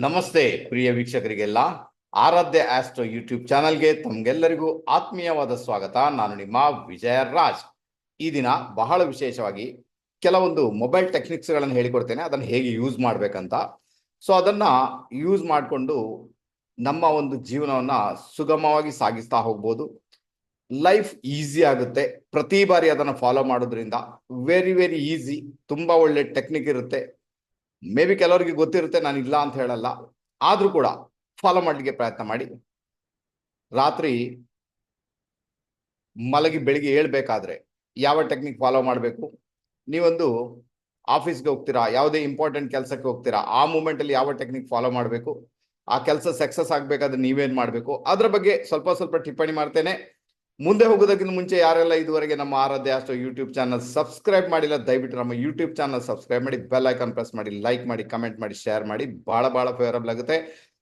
ನಮಸ್ತೆ ಪ್ರಿಯ ವೀಕ್ಷಕರಿಗೆಲ್ಲ. ಆರಾಧ್ಯ astro YouTube ಚಾನಲ್ಗೆ ತಮಗೆಲ್ಲರಿಗೂ ಆತ್ಮೀಯವಾದ ಸ್ವಾಗತ. ನಾನು ನಿಮ್ಮ ವಿಜಯ ರಾಜ್. ಈ ದಿನ ಬಹಳ ವಿಶೇಷವಾಗಿ ಕೆಲವೊಂದು ಮೊಬೈಲ್ ಟೆಕ್ನಿಕ್ಸ್ಗಳನ್ನು ಹೇಳಿಕೊಡ್ತೇನೆ. ಅದನ್ನು ಹೇಗೆ ಯೂಸ್ ಮಾಡಬೇಕಂತ. ಸೊ, ಅದನ್ನ ಯೂಸ್ ಮಾಡಿಕೊಂಡು ನಮ್ಮ ಒಂದು ಜೀವನವನ್ನ ಸುಗಮವಾಗಿ ಸಾಗಿಸ್ತಾ ಹೋಗ್ಬೋದು. ಲೈಫ್ ಈಸಿ ಆಗುತ್ತೆ. ಪ್ರತಿ ಬಾರಿ ಅದನ್ನು ಫಾಲೋ ಮಾಡೋದ್ರಿಂದ ವೆರಿ ವೆರಿ ಈಸಿ. ತುಂಬಾ ಒಳ್ಳೆ ಟೆಕ್ನಿಕ್ ಇರುತ್ತೆ. ಮೇ ಬಿ ಕೆಲವರಿಗೆ ಗೊತ್ತಿರುತ್ತೆ, ನಾನು ಇಲ್ಲ ಅಂತ ಹೇಳಲ್ಲ. ಆದ್ರೂ ಕೂಡ ಫಾಲೋ ಮಾಡ್ಲಿಕ್ಕೆ ಪ್ರಯತ್ನ ಮಾಡಿ. ರಾತ್ರಿ ಮಲಗಿ ಬೆಳಿಗ್ಗೆ ಹೇಳ್ಬೇಕಾದ್ರೆ ಯಾವ ಟೆಕ್ನಿಕ್ ಫಾಲೋ ಮಾಡಬೇಕು? ನೀವೊಂದು ಆಫೀಸ್ಗೆ ಹೋಗ್ತೀರಾ, ಯಾವುದೇ ಇಂಪಾರ್ಟೆಂಟ್ ಕೆಲಸಕ್ಕೆ ಹೋಗ್ತೀರಾ, ಆ ಮೂಮೆಂಟ್ ಅಲ್ಲಿ ಯಾವ ಟೆಕ್ನಿಕ್ ಫಾಲೋ ಮಾಡಬೇಕು? ಆ ಕೆಲಸ ಸಕ್ಸಸ್ ಆಗ್ಬೇಕಾದ್ರೆ ನೀವೇನ್ ಮಾಡಬೇಕು? ಅದ್ರ ಬಗ್ಗೆ ಸ್ವಲ್ಪ ಸ್ವಲ್ಪ ಟಿಪ್ಪಣಿ ಮಾಡ್ತೇನೆ. ಮುಂದೆ ಹೋಗೋದಕ್ಕಿಂತ ಮುಂಚೆ ಯಾರೆಲ್ಲ ಇದುವರೆಗೆ ನಮ್ಮ ಆರಾಧ್ಯ ಅಷ್ಟು ಯೂಟ್ಯೂಬ್ ಚಾನಲ್ ಸಬ್ಸ್ಕ್ರೈಬ್ ಮಾಡಿಲ್ಲ, ದಯವಿಟ್ಟು ನಮ್ಮ ಯೂಟ್ಯೂಬ್ ಚಾನಲ್ ಸಬ್ಸ್ಕ್ರೈಬ್ ಮಾಡಿ ಬೆಲ್ ಐಕಾನ್ ಪ್ರೆಸ್ ಮಾಡಿ ಲೈಕ್ ಮಾಡಿ ಕಮೆಂಟ್ ಮಾಡಿ ಶೇರ್ ಮಾಡಿ ಬಹಳ ಬಹಳ ಫೇವರಬಲ್ ಆಗುತ್ತೆ.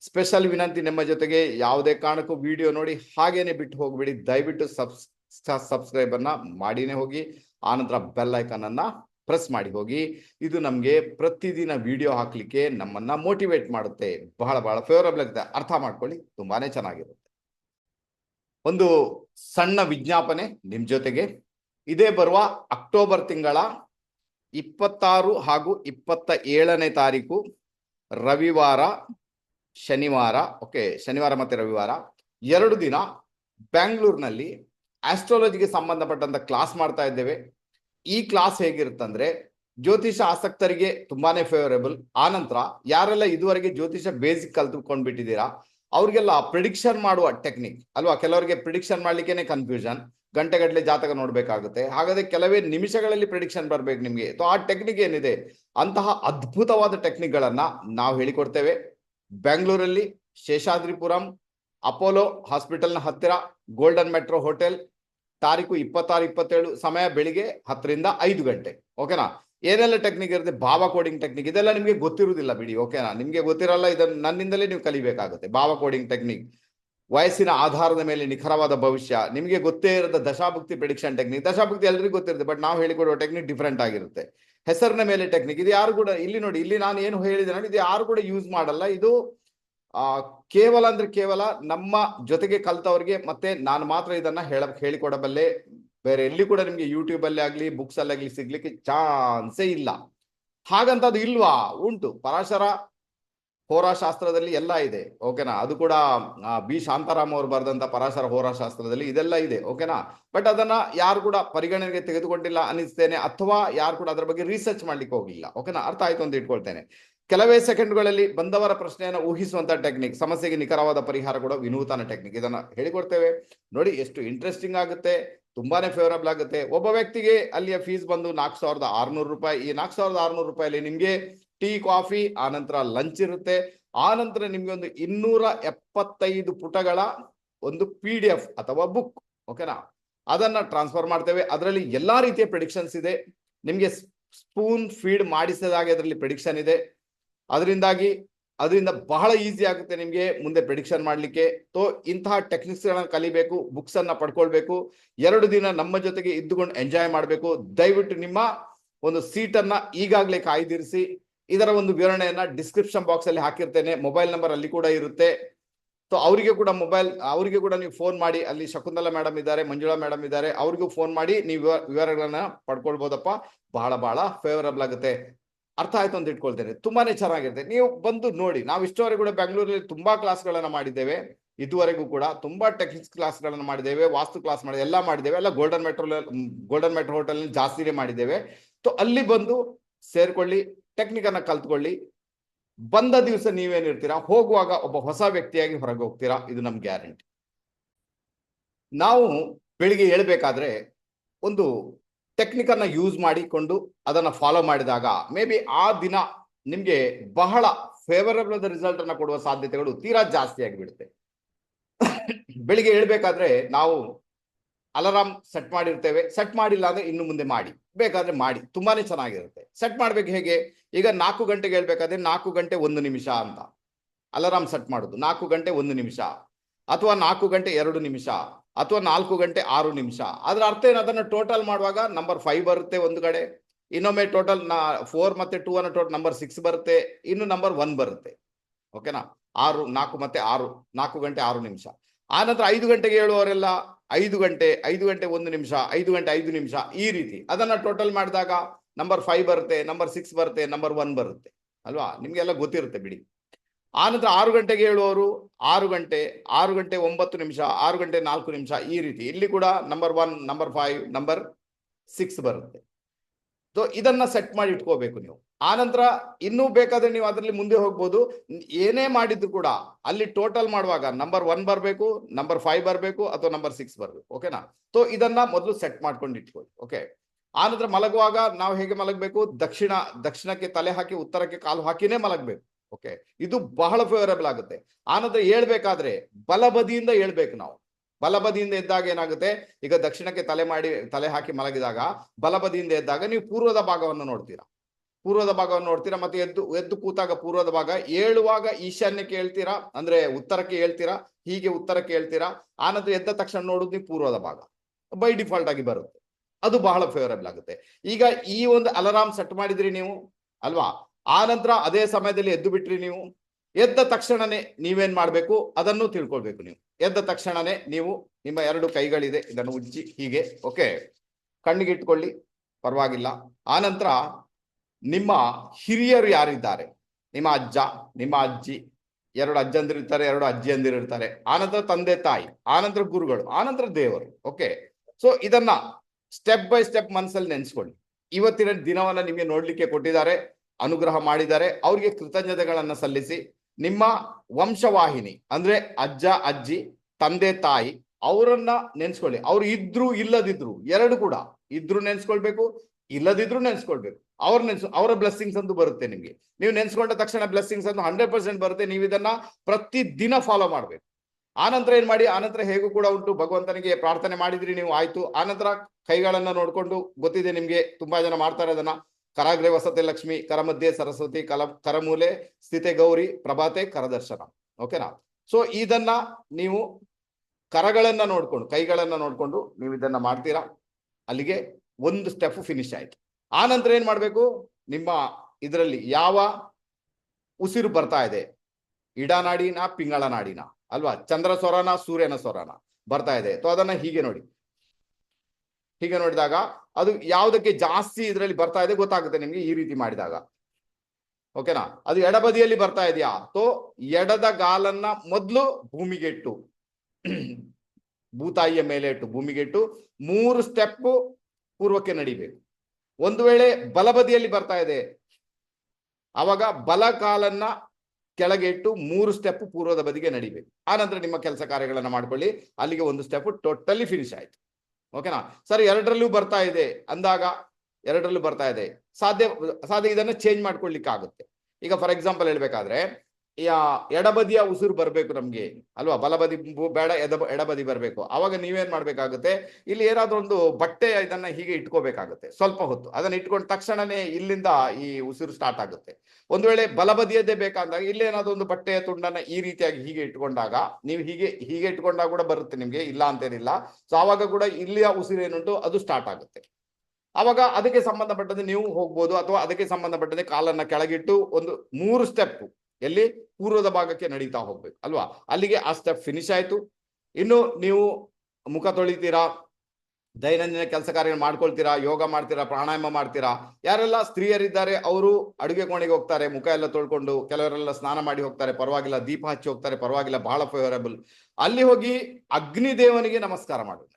ಸ್ಪೆಷಲ್ ವಿನಂತಿ ನಿಮ್ಮ ಜೊತೆಗೆ ಯಾವುದೇ ಕಾರಣಕ್ಕೂ ವಿಡಿಯೋ ನೋಡಿ ಹಾಗೇನೆ ಬಿಟ್ಟು ಹೋಗ್ಬೇಡಿ, ದಯವಿಟ್ಟು ಸಬ್ಸ್ ಸಬ್ಸ್ಕ್ರೈಬ್ ಅನ್ನ ಮಾಡಿನೇ ಹೋಗಿ ಆನಂತರ ಬೆಲ್ ಐಕಾನ್ ಅನ್ನ ಪ್ರೆಸ್ ಮಾಡಿ ಹೋಗಿ, ಇದು ನಮಗೆ ಪ್ರತಿದಿನ ವಿಡಿಯೋ ಹಾಕ್ಲಿಕ್ಕೆ ನಮ್ಮನ್ನ ಮೋಟಿವೇಟ್ ಮಾಡುತ್ತೆ. ಬಹಳ ಬಹಳ ಫೇವರಬಲ್ ಆಗುತ್ತೆ. ಅರ್ಥ ಮಾಡ್ಕೊಳ್ಳಿ, ತುಂಬಾನೇ ಚೆನ್ನಾಗಿರುತ್ತೆ. ಒಂದು ಸಣ್ಣ ವಿಜ್ಞಾಪನೆ ನಿಮ್ ಜೊತೆಗೆ. ಇದೇ ಬರುವ ಅಕ್ಟೋಬರ್ ತಿಂಗಳ ಇಪ್ಪತ್ತಾರು ಹಾಗೂ ಇಪ್ಪತ್ತ ಏಳನೇ ತಾರೀಕು, ರವಿವಾರ, ಶನಿವಾರ, ಓಕೆ, ಶನಿವಾರ ಮತ್ತೆ ರವಿವಾರ, ಎರಡು ದಿನ ಬ್ಯಾಂಗ್ಳೂರಿನಲ್ಲಿ ಆಸ್ಟ್ರಾಲಜಿಗೆ ಸಂಬಂಧಪಟ್ಟಂತ ಕ್ಲಾಸ್ ಮಾಡ್ತಾ ಇದ್ದೇವೆ. ಈ ಕ್ಲಾಸ್ ಹೇಗಿರುತ್ತಂದ್ರೆ, ಜ್ಯೋತಿಷ ಆಸಕ್ತರಿಗೆ ತುಂಬಾನೇ ಫೇವರೇಬಲ್ ಆನಂತರ ಯಾರೆಲ್ಲ ಇದುವರೆಗೆ ಜ್ಯೋತಿಷ ಬೇಸಿಕ್ ಕಲ್ತ್ಕೊಂಡ್ ಬಿಟ್ಟಿದ್ದೀರಾ ಅವ್ರಿಗೆಲ್ಲ ಪ್ರಿಡಿಕ್ಷನ್ ಮಾಡುವ ಟೆಕ್ನಿಕ್ ಅಲ್ವಾ? ಕೆಲವರಿಗೆ ಪ್ರಿಡಿಕ್ಷನ್ ಮಾಡ್ಲಿಕ್ಕೆ ಕನ್ಫ್ಯೂಷನ್ ಗಂಟೆಗಟ್ಟಲೆ ಜಾತಕ ನೋಡ್ಬೇಕಾಗುತ್ತೆ. ಹಾಗಾದ್ರೆ ಕೆಲವೇ ನಿಮಿಷಗಳಲ್ಲಿ ಪ್ರಿಡಿಕ್ಷನ್ ಬರ್ಬೇಕು ನಿಮ್ಗೆ. ಸೊ ಆ ಟೆಕ್ನಿಕ್ ಏನಿದೆ? ಅಂತಹ ಅದ್ಭುತವಾದ ಟೆಕ್ನಿಕ್ ಗಳನ್ನ ನಾವು ಹೇಳಿಕೊಡ್ತೇವೆ. ಬೆಂಗಳೂರಲ್ಲಿ ಶೇಷಾದ್ರಿಪುರಂ, ಅಪೋಲೋ ಹಾಸ್ಪಿಟಲ್ನ ಹತ್ತಿರ, ಗೋಲ್ಡನ್ ಮೆಟ್ರೋ ಹೋಟೆಲ್, ತಾರೀಕು ಇಪ್ಪತ್ತಾರು, ಇಪ್ಪತ್ತೇಳು, ಸಮಯ ಬೆಳಿಗ್ಗೆ ಹತ್ತರಿಂದ ಐದು ಗಂಟೆ. ಓಕೆನಾ? ಏನೆಲ್ಲ ಟೆಕ್ನಿಕ್ ಇರುತ್ತೆ? ಭಾವ ಕೋಡಿಂಗ್ ಟೆಕ್ನಿಕ್ ಇದೆಲ್ಲ ನಿಮಗೆ ಗೊತ್ತಿರುವುದಿಲ್ಲ ಬಿಡಿ ಓಕೆನಾ ನಿಮಗೆ ಗೊತ್ತಿರಲ್ಲ ಇದನ್ನು ನನ್ನಿಂದಲೇ ನೀವು ಕಲಿಬೇಕಾಗುತ್ತೆ. ಭಾವ ಕೋಡಿಂಗ್ ಟೆಕ್ನಿಕ್ ವಯಸ್ಸಿನ ಆಧಾರದ ಮೇಲೆ ನಿಖರವಾದ ಭವಿಷ್ಯ. ನಿಮಗೆ ಗೊತ್ತೇ ಇರದ ದಶಾಭುಕ್ತಿ ಪ್ರಿಡಿಕ್ಷನ್ ಟೆಕ್ನಿಕ್ ದಶಾಭುಕ್ತಿ ಎಲ್ರಿಗೂ ಗೊತ್ತಿರುತ್ತೆ ಬಟ್ ನಾವು ಹೇಳಿಕೊಡುವ ಟೆಕ್ನಿಕ್ ಡಿಫ್ರೆಂಟ್ ಆಗಿರುತ್ತೆ. ಹೆಸರಿನ ಮೇಲೆ ಟೆಕ್ನಿಕ್ ಇದು ಯಾರು ಕೂಡ, ಇಲ್ಲಿ ನೋಡಿ, ಇಲ್ಲಿ ನಾನು ಏನು ಹೇಳಿದೆ ನೋಡಿ, ಇದು ಯಾರು ಕೂಡ ಯೂಸ್ ಮಾಡಲ್ಲ. ಇದು ಕೇವಲ ಅಂದ್ರೆ ಕೇವಲ ನಮ್ಮ ಜೊತೆಗೆ ಕಲ್ತವ್ರಿಗೆ ಮತ್ತೆ ನಾನು ಮಾತ್ರ ಇದನ್ನ ಹೇಳ, ಹೇಳಿಕೊಡಬಲ್ಲೆ ಬೇರೆ ಎಲ್ಲಿ ಕೂಡ ನಿಮ್ಗೆ ಯೂಟ್ಯೂಬ್ ಅಲ್ಲಿ ಆಗ್ಲಿ ಬುಕ್ಸ್ ಅಲ್ಲಿ ಆಗ್ಲಿ ಸಿಗ್ಲಿಕ್ಕೆ ಚಾನ್ಸೇ ಇಲ್ಲ. ಹಾಗಂತ ಅದು ಇಲ್ವಾ? ಉಂಟು. ಪರಾಶರ ಹೋರಾಶಾಸ್ತ್ರದಲ್ಲಿ ಎಲ್ಲ ಇದೆ. ಓಕೆನಾ ಅದು ಕೂಡ ಬಿ. ಶಾಂತಾರಾಮ್ ಅವರು ಬರೆದಂತ ಪರಾಶರ ಹೋರಾಶಾಸ್ತ್ರದಲ್ಲಿ ಇದೆಲ್ಲ ಇದೆ. ಓಕೆನಾ ಬಟ್ ಅದನ್ನ ಯಾರು ಕೂಡ ಪರಿಗಣನೆಗೆ ತೆಗೆದುಕೊಂಡಿಲ್ಲ ಅನಿಸ್ತೇನೆ ಅಥವಾ ಯಾರು ಕೂಡ ಅದರ ಬಗ್ಗೆ ರಿಸರ್ಚ್ ಮಾಡ್ಲಿಕ್ಕೆ ಹೋಗಿಲ್ಲ ಓಕೆನಾ ಅರ್ಥ ಆಯ್ತು ಅಂತ ಇಟ್ಕೊಳ್ತೇನೆ. ಕೆಲವೇ ಸೆಕೆಂಡ್ಗಳಲ್ಲಿ ಬಂದವರ ಪ್ರಶ್ನೆಯನ್ನು ಊಹಿಸುವಂತ ಟೆಕ್ನಿಕ್ ಸಮಸ್ಯೆಗೆ ನಿಖರವಾದ ಪರಿಹಾರ ಕೂಡ ವಿನೂತನ ಟೆಕ್ನಿಕ್ ಇದನ್ನ ಹೇಳಿಕೊಡ್ತೇವೆ. ನೋಡಿ, ಎಷ್ಟು ಇಂಟ್ರೆಸ್ಟಿಂಗ್ ಆಗುತ್ತೆ. ತುಂಬಾನೇ ಫೇವರಬಲ್ ಆಗುತ್ತೆ. ಒಬ್ಬ ವ್ಯಕ್ತಿಗೆ ಅಲ್ಲಿಯ ಫೀಸ್ ಬಂದು ನಾಲ್ಕು ಸಾವಿರದ ಆರ್ನೂರು ರೂಪಾಯಿ. ಈ ನಾಲ್ಕು ಸಾವಿರದ ಆರ್ನೂರು ರೂಪಾಯಲ್ಲಿ ನಿಮ್ಗೆ ಟೀ, ಕಾಫಿ ಆನಂತರ ಲಂಚ್ ಇರುತ್ತೆ. ಆನಂತರ ನಿಮ್ಗೆ ಒಂದು ಇನ್ನೂರ ಎಪ್ಪತ್ತೈದು ಪುಟಗಳ ಒಂದು ಪಿ ಡಿ ಎಫ್ ಅಥವಾ ಬುಕ್ ಓಕೆನಾ ಅದನ್ನ ಟ್ರಾನ್ಸ್ಫರ್ ಮಾಡ್ತೇವೆ. ಅದರಲ್ಲಿ ಎಲ್ಲಾ ರೀತಿಯ ಪ್ರಿಡಿಕ್ಷನ್ಸ್ ಇದೆ. ನಿಮ್ಗೆ ಸ್ಪೂನ್ ಫೀಡ್ ಮಾಡಿಸಿದಾಗ ಅದರಲ್ಲಿ ಪ್ರಿಡಿಕ್ಷನ್ ಇದೆ. ಅದರಿಂದಾಗಿ ಅದರಿಂದ ಬಹಳ ಈಸಿ ಆಗುತ್ತೆ ನಿಮಗೆ ಮುಂದೆ ಪ್ರಿಡಿಕ್ಷನ್ ಮಾಡಲಿಕ್ಕೆ. ತೋ ಇಂತಹ ಟೆಕ್ನಿಕ್ಸ್ ಗಳನ್ನ ಕಲಿಬೇಕು ಬುಕ್ಸನ್ನು ಪಡ್ಕೊಳ್ಬೇಕು, ಎರಡು ದಿನ ನಮ್ಮ ಜೊತೆಗೆ ಇದ್ದುಕೊಂಡು ಎಂಜಾಯ್ ಮಾಡಬೇಕು. ದಯವಿಟ್ಟು ನಿಮ್ಮ ಒಂದು ಸೀಟನ್ನು ಈಗಾಗಲೇ ಕಾಯ್ದಿರಿಸಿ, ಇದರ ಒಂದು ವಿವರಣೆಯನ್ನು ಡಿಸ್ಕ್ರಿಪ್ಷನ್ ಬಾಕ್ಸಲ್ಲಿ ಹಾಕಿರ್ತೇನೆ. ಮೊಬೈಲ್ ನಂಬರ್ ಅಲ್ಲಿ ಕೂಡ ಇರುತ್ತೆ. ಸೊ ಅವರಿಗೆ ಕೂಡ ಮೊಬೈಲ್ ಅವರಿಗೆ ಕೂಡ ನೀವು ಫೋನ್ ಮಾಡಿ. ಅಲ್ಲಿ ಶಕುಂತಲ ಮೇಡಮ್ ಇದ್ದಾರೆ, ಮಂಜುಳಾ ಮೇಡಮ್ ಇದ್ದಾರೆ. ಅವರಿಗೂ ಫೋನ್ ಮಾಡಿ, ನೀವು ವಿವ- ವಿವರಗಳನ್ನ ಪಡ್ಕೊಳ್ಬೋದಪ್ಪ. ಬಹಳ ಬಹಳ ಫೇವರಬಲ್ ಆಗುತ್ತೆ. ಅರ್ಥ ಆಯ್ತು ಅಂತ ಇಟ್ಕೊಳ್ತೇನೆ. ತುಂಬಾನೇ ಚೆನ್ನಾಗಿರುತ್ತೆ. ನೀವು ಬಂದು ನೋಡಿ, ನಾವು ಇಷ್ಟವರೆಗೂ ಕೂಡ ಬೆಂಗಳೂರಲ್ಲಿ ತುಂಬಾ ಕ್ಲಾಸ್ಗಳನ್ನ ಮಾಡಿದ್ದೇವೆ. ಇದುವರೆಗೂ ಕೂಡ ತುಂಬಾ ಟೆಕ್ನಿಕ್ಸ್ ಕ್ಲಾಸ್ಗಳನ್ನ ಮಾಡಿದ್ದೇವೆ, ವಾಸ್ತು ಕ್ಲಾಸ್ ಮಾಡಿ ಎಲ್ಲ ಮಾಡಿದ್ದೇವೆ. ಎಲ್ಲ golden metro golden metro hotel ಜಾಸ್ತಿನೇ ಮಾಡಿದ್ದೇವೆ. ಸೊ ಅಲ್ಲಿ ಬಂದು ಸೇರ್ಕೊಳ್ಳಿ ಟೆಕ್ನಿಕ್ ಅನ್ನ ಕಲ್ತ್ಕೊಳ್ಳಿ. ಬಂದ ದಿವಸ ನೀವೇನಿರ್ತೀರಾ ಹೋಗುವಾಗ ಒಬ್ಬ ಹೊಸ ವ್ಯಕ್ತಿಯಾಗಿ ಹೊರಗೆ ಹೋಗ್ತೀರಾ? ಇದು ನಮ್ ಗ್ಯಾರಂಟಿ. ನಾವು ಬೆಳಿಗ್ಗೆ ಹೇಳ್ಬೇಕಾದ್ರೆ ಒಂದು ಟೆಕ್ನಿಕ್ ಅನ್ನ ಯೂಸ್ ಮಾಡಿಕೊಂಡು ಅದನ್ನ ಫಾಲೋ ಮಾಡಿದಾಗ ಮೇ ಬಿ ಆ ದಿನ ನಿಮ್ಗೆ ಬಹಳ ಫೇವರಬಲ್ ಆದ ರಿಸಲ್ಟ್ ಅನ್ನ ಕೊಡುವ ಸಾಧ್ಯತೆಗಳು ತೀರಾ ಜಾಸ್ತಿ ಆಗಿಬಿಡುತ್ತೆ. ಬೆಳಿಗ್ಗೆ ಹೇಳ್ಬೇಕಾದ್ರೆ ನಾವು ಅಲಾರಾಮ್ ಸೆಟ್ ಮಾಡಿರ್ತೇವೆ. ಸೆಟ್ ಮಾಡಿಲ್ಲ ಅಂದ್ರೆ ಇನ್ನು ಮುಂದೆ ಮಾಡಿ. ಬೇಕಾದ್ರೆ ಮಾಡಿ. ತುಂಬಾನೇ ಚೆನ್ನಾಗಿರುತ್ತೆ. ಸೆಟ್ ಮಾಡ್ಬೇಕು ಹೇಗೆ? ಈಗ ನಾಲ್ಕು ಗಂಟೆಗೆ ಹೇಳ್ಬೇಕಾದ್ರೆ ನಾಲ್ಕು ಗಂಟೆ ಒಂದು ನಿಮಿಷ ಅಂತ. ಅಲಾರಾಮ್ ಸೆಟ್ ಮಾಡುದು. ನಾಲ್ಕು ಗಂಟೆ ಒಂದು ನಿಮಿಷ. ಅಥವಾ ನಾಲ್ಕು ಗಂಟೆ ಎರಡು ನಿಮಿಷ. ಅಥವಾ ನಾಲ್ಕು ಗಂಟೆ ಆರು ನಿಮಿಷ. ಅದರ ಅರ್ಥ ಏನು? ಅದನ್ನ ಟೋಟಲ್ ಮಾಡುವಾಗ ನಂಬರ್ ಫೈವ್ ಬರುತ್ತೆ ಒಂದು ಕಡೆ. ಇನ್ನೊಮ್ಮೆ ಟೋಟಲ್ ನಾ ಫೋರ್ ಮತ್ತೆ ಟೂ ಅನ್ನೋ ಟೋಟಲ್ ನಂಬರ್ ಸಿಕ್ಸ್ ಬರುತ್ತೆ. ಇನ್ನು ನಂಬರ್ ಒನ್ ಬರುತ್ತೆ. ಓಕೆನಾ ಆರು, ನಾಲ್ಕು ಮತ್ತೆ ಆರು, ನಾಲ್ಕು ಗಂಟೆ ಆರು ನಿಮಿಷ. ಆ ನಂತರ ಐದು ಗಂಟೆಗೆ ಹೇಳುವವರೆಲ್ಲ ಐದು ಗಂಟೆ ಐದು ಗಂಟೆ ಒಂದು ನಿಮಿಷ, ಐದು ಗಂಟೆ ಐದು ನಿಮಿಷ ಈ ರೀತಿ. ಅದನ್ನ ಟೋಟಲ್ ಮಾಡಿದಾಗ ನಂಬರ್ ಫೈವ್ ಬರುತ್ತೆ ನಂಬರ್ ಸಿಕ್ಸ್ ಬರುತ್ತೆ ನಂಬರ್ ಒನ್ ಬರುತ್ತೆ. ಅಲ್ವಾ? ನಿಮ್ಗೆಲ್ಲ ಗೊತ್ತಿರುತ್ತೆ ಬಿಡಿ. ಆ ನಂತರ ಆರು ಗಂಟೆಗೆ ಹೇಳುವವರು, ಆರು ಗಂಟೆ ಆರು ಗಂಟೆ ಒಂಬತ್ತು ನಿಮಿಷ, ಆರು ಗಂಟೆ ನಾಲ್ಕು ನಿಮಿಷ ಈ ರೀತಿ. ಇಲ್ಲಿ ಕೂಡ number one number five number six ಬರುತ್ತೆ. ಸೊ ಇದನ್ನ ಸೆಟ್ ಮಾಡಿ ಇಟ್ಕೋಬೇಕು ನೀವು. ಆನಂತರ ನಂತರ ಇನ್ನೂ ಬೇಕಾದ್ರೆ ನೀವು ಅದರಲ್ಲಿ ಮುಂದೆ ಹೋಗ್ಬೋದು. ಏನೇ ಮಾಡಿದ್ರು ಕೂಡ ಅಲ್ಲಿ ಟೋಟಲ್ ಮಾಡುವಾಗ ನಂಬರ್ ಒನ್ ಬರಬೇಕು ನಂಬರ್ ಫೈವ್ ಬರಬೇಕು ಅಥವಾ ನಂಬರ್ ಸಿಕ್ಸ್ ಬರಬೇಕು. ಓಕೆನಾ ಸೊ ಇದನ್ನ ಮೊದಲು ಸೆಟ್ ಮಾಡ್ಕೊಂಡು ಇಟ್ಕೊಳ್ಳಿ. ಓಕೆ ಆನಂತರ ನಂತರ ಮಲಗುವಾಗ ನಾವು ಹೇಗೆ ಮಲಗಬೇಕು? ದಕ್ಷಿಣ, ದಕ್ಷಿಣಕ್ಕೆ ತಲೆ ಹಾಕಿ, ಉತ್ತರಕ್ಕೆ ಕಾಲು ಹಾಕಿನೇ ಮಲಗಬೇಕು. ಓಕೆ, ಇದು ಬಹಳ ಫೇವರೇಬಲ್ ಆಗುತ್ತೆ. ಆನಂತರ ನಂತರ ಹೇಳ್ಬೇಕಾದ್ರೆ, ಬಲಬದಿಯಿಂದ ಹೇಳ್ಬೇಕು ನಾವು. ಬಲಬದಿಯಿಂದ ಎದ್ದಾಗ ಏನಾಗುತ್ತೆ? ಈಗ ದಕ್ಷಿಣಕ್ಕೆ ತಲೆ ಮಾಡಿ, ತಲೆ ಹಾಕಿ ಮಲಗಿದಾಗ, ಬಲಬದಿಯಿಂದ ಎದ್ದಾಗ ನೀವು ಪೂರ್ವದ ಭಾಗವನ್ನು ನೋಡ್ತೀರಾ. ಪೂರ್ವದ ಭಾಗವನ್ನು ನೋಡ್ತೀರಾ, ಮತ್ತೆ ಎದ್ದು ಎದ್ದು ಕೂತಾಗ ಪೂರ್ವದ ಭಾಗ, ಏಳುವಾಗ ಈಶಾನ್ಯಕ್ಕೆ ಹೇಳ್ತೀರಾ ಅಂದ್ರೆ ಉತ್ತರಕ್ಕೆ ಹೇಳ್ತೀರಾ, ಹೀಗೆ ಉತ್ತರಕ್ಕೆ ಹೇಳ್ತೀರಾ, ಆನಂತರ ಎದ್ದ ತಕ್ಷಣ ನೋಡುದು ನೀವು ಪೂರ್ವದ ಭಾಗ. ಬೈ ಡಿಫಾಲ್ಟ್ ಆಗಿ ಬರುತ್ತೆ. ಅದು ಬಹಳ ಫೇವರೇಬಲ್ ಆಗುತ್ತೆ. ಈಗ ಈ ಒಂದು ಅಲಾರಾಮ್ ಸೆಟ್ ಮಾಡಿದ್ರಿ ನೀವು, ಅಲ್ವಾ? ಆ ನಂತರ ಅದೇ ಸಮಯದಲ್ಲಿ ಎದ್ದು ಬಿಟ್ರಿ ನೀವು. ಎದ್ದ ತಕ್ಷಣನೇ ನೀವೇನ್ ಮಾಡ್ಬೇಕು? ಅದನ್ನು ತಿಳ್ಕೊಳ್ಬೇಕು ನೀವು. ಎದ್ದ ತಕ್ಷಣನೇ ನೀವು ನಿಮ್ಮ ಎರಡು ಕೈಗಳಿದೆ, ಇದನ್ನು ಉಜ್ಜಿ, ಹೀಗೆ, ಓಕೆ. ಕಣ್ಣಿಗೆ ಇಟ್ಕೊಳ್ಳಿ, ಪರವಾಗಿಲ್ಲ. ಆನಂತರ ನಂತರ ನಿಮ್ಮ ಹಿರಿಯರು ಯಾರಿದ್ದಾರೆ? ನಿಮ್ಮ ಅಜ್ಜ, ನಿಮ್ಮ ಅಜ್ಜಿ, ಎರಡು ಅಜ್ಜಂದಿರಿರ್ತಾರೆ, ಎರಡು ಅಜ್ಜಿಯಂದಿರಿರ್ತಾರೆ. ಆನಂತರ ತಂದೆ, ತಾಯಿ ಆನಂತರ ಗುರುಗಳು ಆನಂತರ ದೇವರು, ಓಕೆ. ಸೊ, ಇದನ್ನ ಸ್ಟೆಪ್ ಬೈ ಸ್ಟೆಪ್ ಮನಸ್ಸಲ್ಲಿ ನೆನೆಸ್ಕೊಳ್ಳಿ. ಇವತ್ತಿನ ದಿನವನ್ನ ನಿಮಗೆ ನೋಡ್ಲಿಕ್ಕೆ ಕೊಟ್ಟಿದ್ದಾರೆ. ಅನುಗ್ರಹ ಮಾಡಿದ್ದಾರೆ. ಅವರಿಗೆ ಕೃತಜ್ಞತೆಗಳನ್ನು ಸಲ್ಲಿಸಿ. ನಿಮ್ಮ ವಂಶವಾಹಿನಿ, ಅಂದ್ರೆ ಅಜ್ಜ, ಅಜ್ಜಿ, ತಂದೆ, ತಾಯಿ, ಅವರನ್ನ ನೆನ್ಸ್ಕೊಳ್ಳಿ. ಅವ್ರು ಇದ್ರು ಇಲ್ಲದಿದ್ರು, ಎರಡು ಕೂಡ ಇದ್ರು ನೆನ್ಸ್ಕೊಳ್ಬೇಕು, ಇಲ್ಲದಿದ್ರು ನೆನ್ಸ್ಕೊಳ್ಬೇಕು. ಅವ್ರ ನೆನ್ಸ್, ಅವರ ಬ್ಲೆಸ್ಸಿಂಗ್ಸ್ ಅಂತೂ ಬರುತ್ತೆ ನಿಮ್ಗೆ. ನೀವು ನೆನ್ಸ್ಕೊಂಡ ತಕ್ಷಣ ಬ್ಲೆಸ್ಸಿಂಗ್ಸ್ ಅಂತ ಹಂಡ್ರೆಡ್ ಪರ್ಸೆಂಟ್ ಬರುತ್ತೆ. ನೀವು ಇದನ್ನ ಪ್ರತಿ ದಿನ ಫಾಲೋ ಮಾಡ್ಬೇಕು ಆನಂತರ ಏನ್ ಮಾಡಿ ಆನಂತರ ಹೇಗೂ ಕೂಡ ಉಂಟು. ಭಗವಂತನಿಗೆ ಪ್ರಾರ್ಥನೆ ಮಾಡಿದ್ರಿ ನೀವು, ಆಯ್ತು. ಆನಂತರ ಕೈಗಳನ್ನ ನೋಡ್ಕೊಂಡು, ಗೊತ್ತಿದೆ ನಿಮ್ಗೆ, ತುಂಬಾ ಜನ ಮಾಡ್ತಾರೆ ಅದನ್ನ. ಕರಾಗ್ರೆ ವಸತೆ ಲಕ್ಷ್ಮಿ, ಕರಮಧ್ಯೆ ಸರಸ್ವತಿ, ಕಲ, ಕರಮೂಲೆ, ಸ್ಥಿತೆ ಗೌರಿ, ಪ್ರಭಾತೆ, ಕರದರ್ಶನ. ಓಕೆನಾ? ಸೊ ಇದನ್ನ ನೀವು ಕರಗಳನ್ನ ನೋಡ್ಕೊಂಡು, ಕೈಗಳನ್ನ ನೋಡ್ಕೊಂಡು ನೀವು ಇದನ್ನ ಮಾಡ್ತೀರಾ? ಅಲ್ಲಿಗೆ ಒಂದು ಸ್ಟೆಪ್ ಫಿನಿಶ್ ಆಯ್ತು. ಆ ನಂತರ ಏನ್ ಮಾಡ್ಬೇಕು? ನಿಮ್ಮ ಇದರಲ್ಲಿ ಯಾವ ಉಸಿರು ಬರ್ತಾ ಇದೆ? ಇಡನಾಡಿನ ಪಿಂಗಳ ನಾಡಿನ, ಅಲ್ವಾ? ಚಂದ್ರ ಸ್ವರನ ಸೂರ್ಯನ ಸ್ವರನ ಬರ್ತಾ ಇದೆ. ಸೊ ಅದನ್ನ ಹೀಗೆ ನೋಡಿ. ಹೀಗೆ ನೋಡಿದಾಗ ಅದು ಯಾವುದಕ್ಕೆ ಜಾಸ್ತಿ ಇದರಲ್ಲಿ ಬರ್ತಾ ಇದೆ ಗೊತ್ತಾಗುತ್ತೆ ನಿಮ್ಗೆ ಈ ರೀತಿ ಮಾಡಿದಾಗ. ಓಕೆನಾ? ಅದು ಎಡಬದಿಯಲ್ಲಿ ಬರ್ತಾ ಇದೆಯಾ? ತೋ ಎಡದ ಗಾಲನ್ನ ಮೊದಲು ಭೂಮಿಗೆ ಇಟ್ಟು. ಭೂತಾಯಿಯ ಮೇಲೆ ಇಟ್ಟು, ಭೂಮಿಗೆ ಇಟ್ಟು ಮೂರು ಸ್ಟೆಪ್ ಪೂರ್ವಕ್ಕೆ ನಡಿಬೇಕು. ಒಂದು ವೇಳೆ ಬಲಬದಿಯಲ್ಲಿ ಬರ್ತಾ ಇದೆ ಅವಾಗ ಬಲ ಕಾಲನ್ನ ಕೆಳಗೆ ಇಟ್ಟು ಮೂರು ಸ್ಟೆಪ್ ಪೂರ್ವದ ಬದಿಗೆ ನಡಿಬೇಕು. ಆನಂತರ ನಿಮ್ಮ ಕೆಲಸ ಕಾರ್ಯಗಳನ್ನ ಮಾಡ್ಕೊಳ್ಳಿ. ಅಲ್ಲಿಗೆ ಒಂದು ಸ್ಟೆಪ್ ಟೋಟಲಿ ಫಿನಿಶ್ ಆಯ್ತು. ಓಕೆನಾ ಸರ್, ಎರಡರಲ್ಲೂ ಬರ್ತಾ ಇದೆ. ಅಂದಾಗ ಎರಡರಲ್ಲೂ ಬರ್ತಾ ಇದೆ. ಸಾಧ್ಯ ಸಾಧ್ಯ ಇದನ್ನ ಚೇಂಜ್ ಮಾಡ್ಕೊಳ್ಲಿಕ್ಕೆ ಆಗುತ್ತೆ ಈಗ ಫಾರ್ ಎಕ್ಸಾಂಪಲ್ ಹೇಳ್ಬೇಕಾದ್ರೆ ಎಡಬದಿಯ ಉಸಿರು ಬರ್ಬೇಕು ನಮ್ಗೆ. ಅಲ್ವಾ? ಬಲಬದಿ ಬೇಡ ಎಡ ಎಡಬದಿ ಬರ್ಬೇಕು. ಅವಾಗ ನೀವೇನ್ ಮಾಡ್ಬೇಕಾಗುತ್ತೆ? ಇಲ್ಲಿ ಏನಾದ್ರೂ ಒಂದು ಬಟ್ಟೆ ಇದನ್ನ ಹೀಗೆ ಇಟ್ಕೋಬೇಕಾಗುತ್ತೆ. ಸ್ವಲ್ಪ ಹೊತ್ತು. ಅದನ್ನ ಇಟ್ಕೊಂಡ ತಕ್ಷಣನೇ ಇಲ್ಲಿಂದ ಈ ಉಸಿರು ಸ್ಟಾರ್ಟ್ ಆಗುತ್ತೆ. ಒಂದು ವೇಳೆ ಬಲಬದಿಯದ್ದೇ ಬೇಕಾದಾಗ ಇಲ್ಲಿ ಏನಾದ್ರು ಒಂದು ಬಟ್ಟೆಯ ತುಂಡನ್ನ ಈ ರೀತಿಯಾಗಿ ಹೀಗೆ ಇಟ್ಕೊಂಡಾಗ ನೀವು ಹೀಗೆ ಹೀಗೆ ಇಟ್ಕೊಂಡಾಗ ಕೂಡ ಬರುತ್ತೆ ನಿಮ್ಗೆ, ಇಲ್ಲ ಅಂತೇನಿಲ್ಲ. ಸೊ ಆವಾಗ ಕೂಡ ಇಲ್ಲಿಯ ಉಸಿರು ಏನುಂಟು ಅದು ಸ್ಟಾರ್ಟ್ ಆಗುತ್ತೆ. ಅವಾಗ ಅದಕ್ಕೆ ಸಂಬಂಧಪಟ್ಟಂತೆ ನೀವು ಹೋಗ್ಬೋದು ಅಥವಾ ಅದಕ್ಕೆ ಸಂಬಂಧಪಟ್ಟಂತೆ ಕಾಲನ್ನ ಕೆಳಗಿಟ್ಟು ಒಂದು ಮೂರು ಸ್ಟೆಪ್ ಎಲ್ಲಿ? ಪೂರ್ವದ ಭಾಗಕ್ಕೆ ನಡೀತಾ ಹೋಗ್ಬೇಕು, ಅಲ್ವಾ? ಅಲ್ಲಿಗೆ ಆ ಸ್ಟೆಪ್ ಫಿನಿಶ್ ಆಯ್ತು. ಇನ್ನು ನೀವು ಮುಖ ತೊಳಿತೀರಾ? ದೈನಂದಿನ ಕೆಲಸ ಕಾರ್ಯ ಮಾಡ್ಕೊಳ್ತೀರಾ? ಯೋಗ ಮಾಡ್ತೀರಾ? ಪ್ರಾಣಾಯಾಮ ಮಾಡ್ತೀರಾ? ಯಾರೆಲ್ಲ ಸ್ತ್ರೀಯರಿದ್ದಾರೆ, ಅವರು ಅಡುಗೆ ಕೋಣೆಗೆ ಹೋಗ್ತಾರೆ, ಮುಖ ಎಲ್ಲ ತೊಳ್ಕೊಂಡು ಕೆಲವರೆಲ್ಲ ಸ್ನಾನ ಮಾಡಿ ಹೋಗ್ತಾರೆ, ಪರವಾಗಿಲ್ಲ, ದೀಪ ಹಚ್ಚಿ ಹೋಗ್ತಾರೆ, ಪರವಾಗಿಲ್ಲ, ಬಹಳ ಫೇವರಬಲ್ ಅಲ್ಲಿ ಹೋಗಿ ಅಗ್ನಿದೇವನಿಗೆ ನಮಸ್ಕಾರ ಮಾಡೋದು.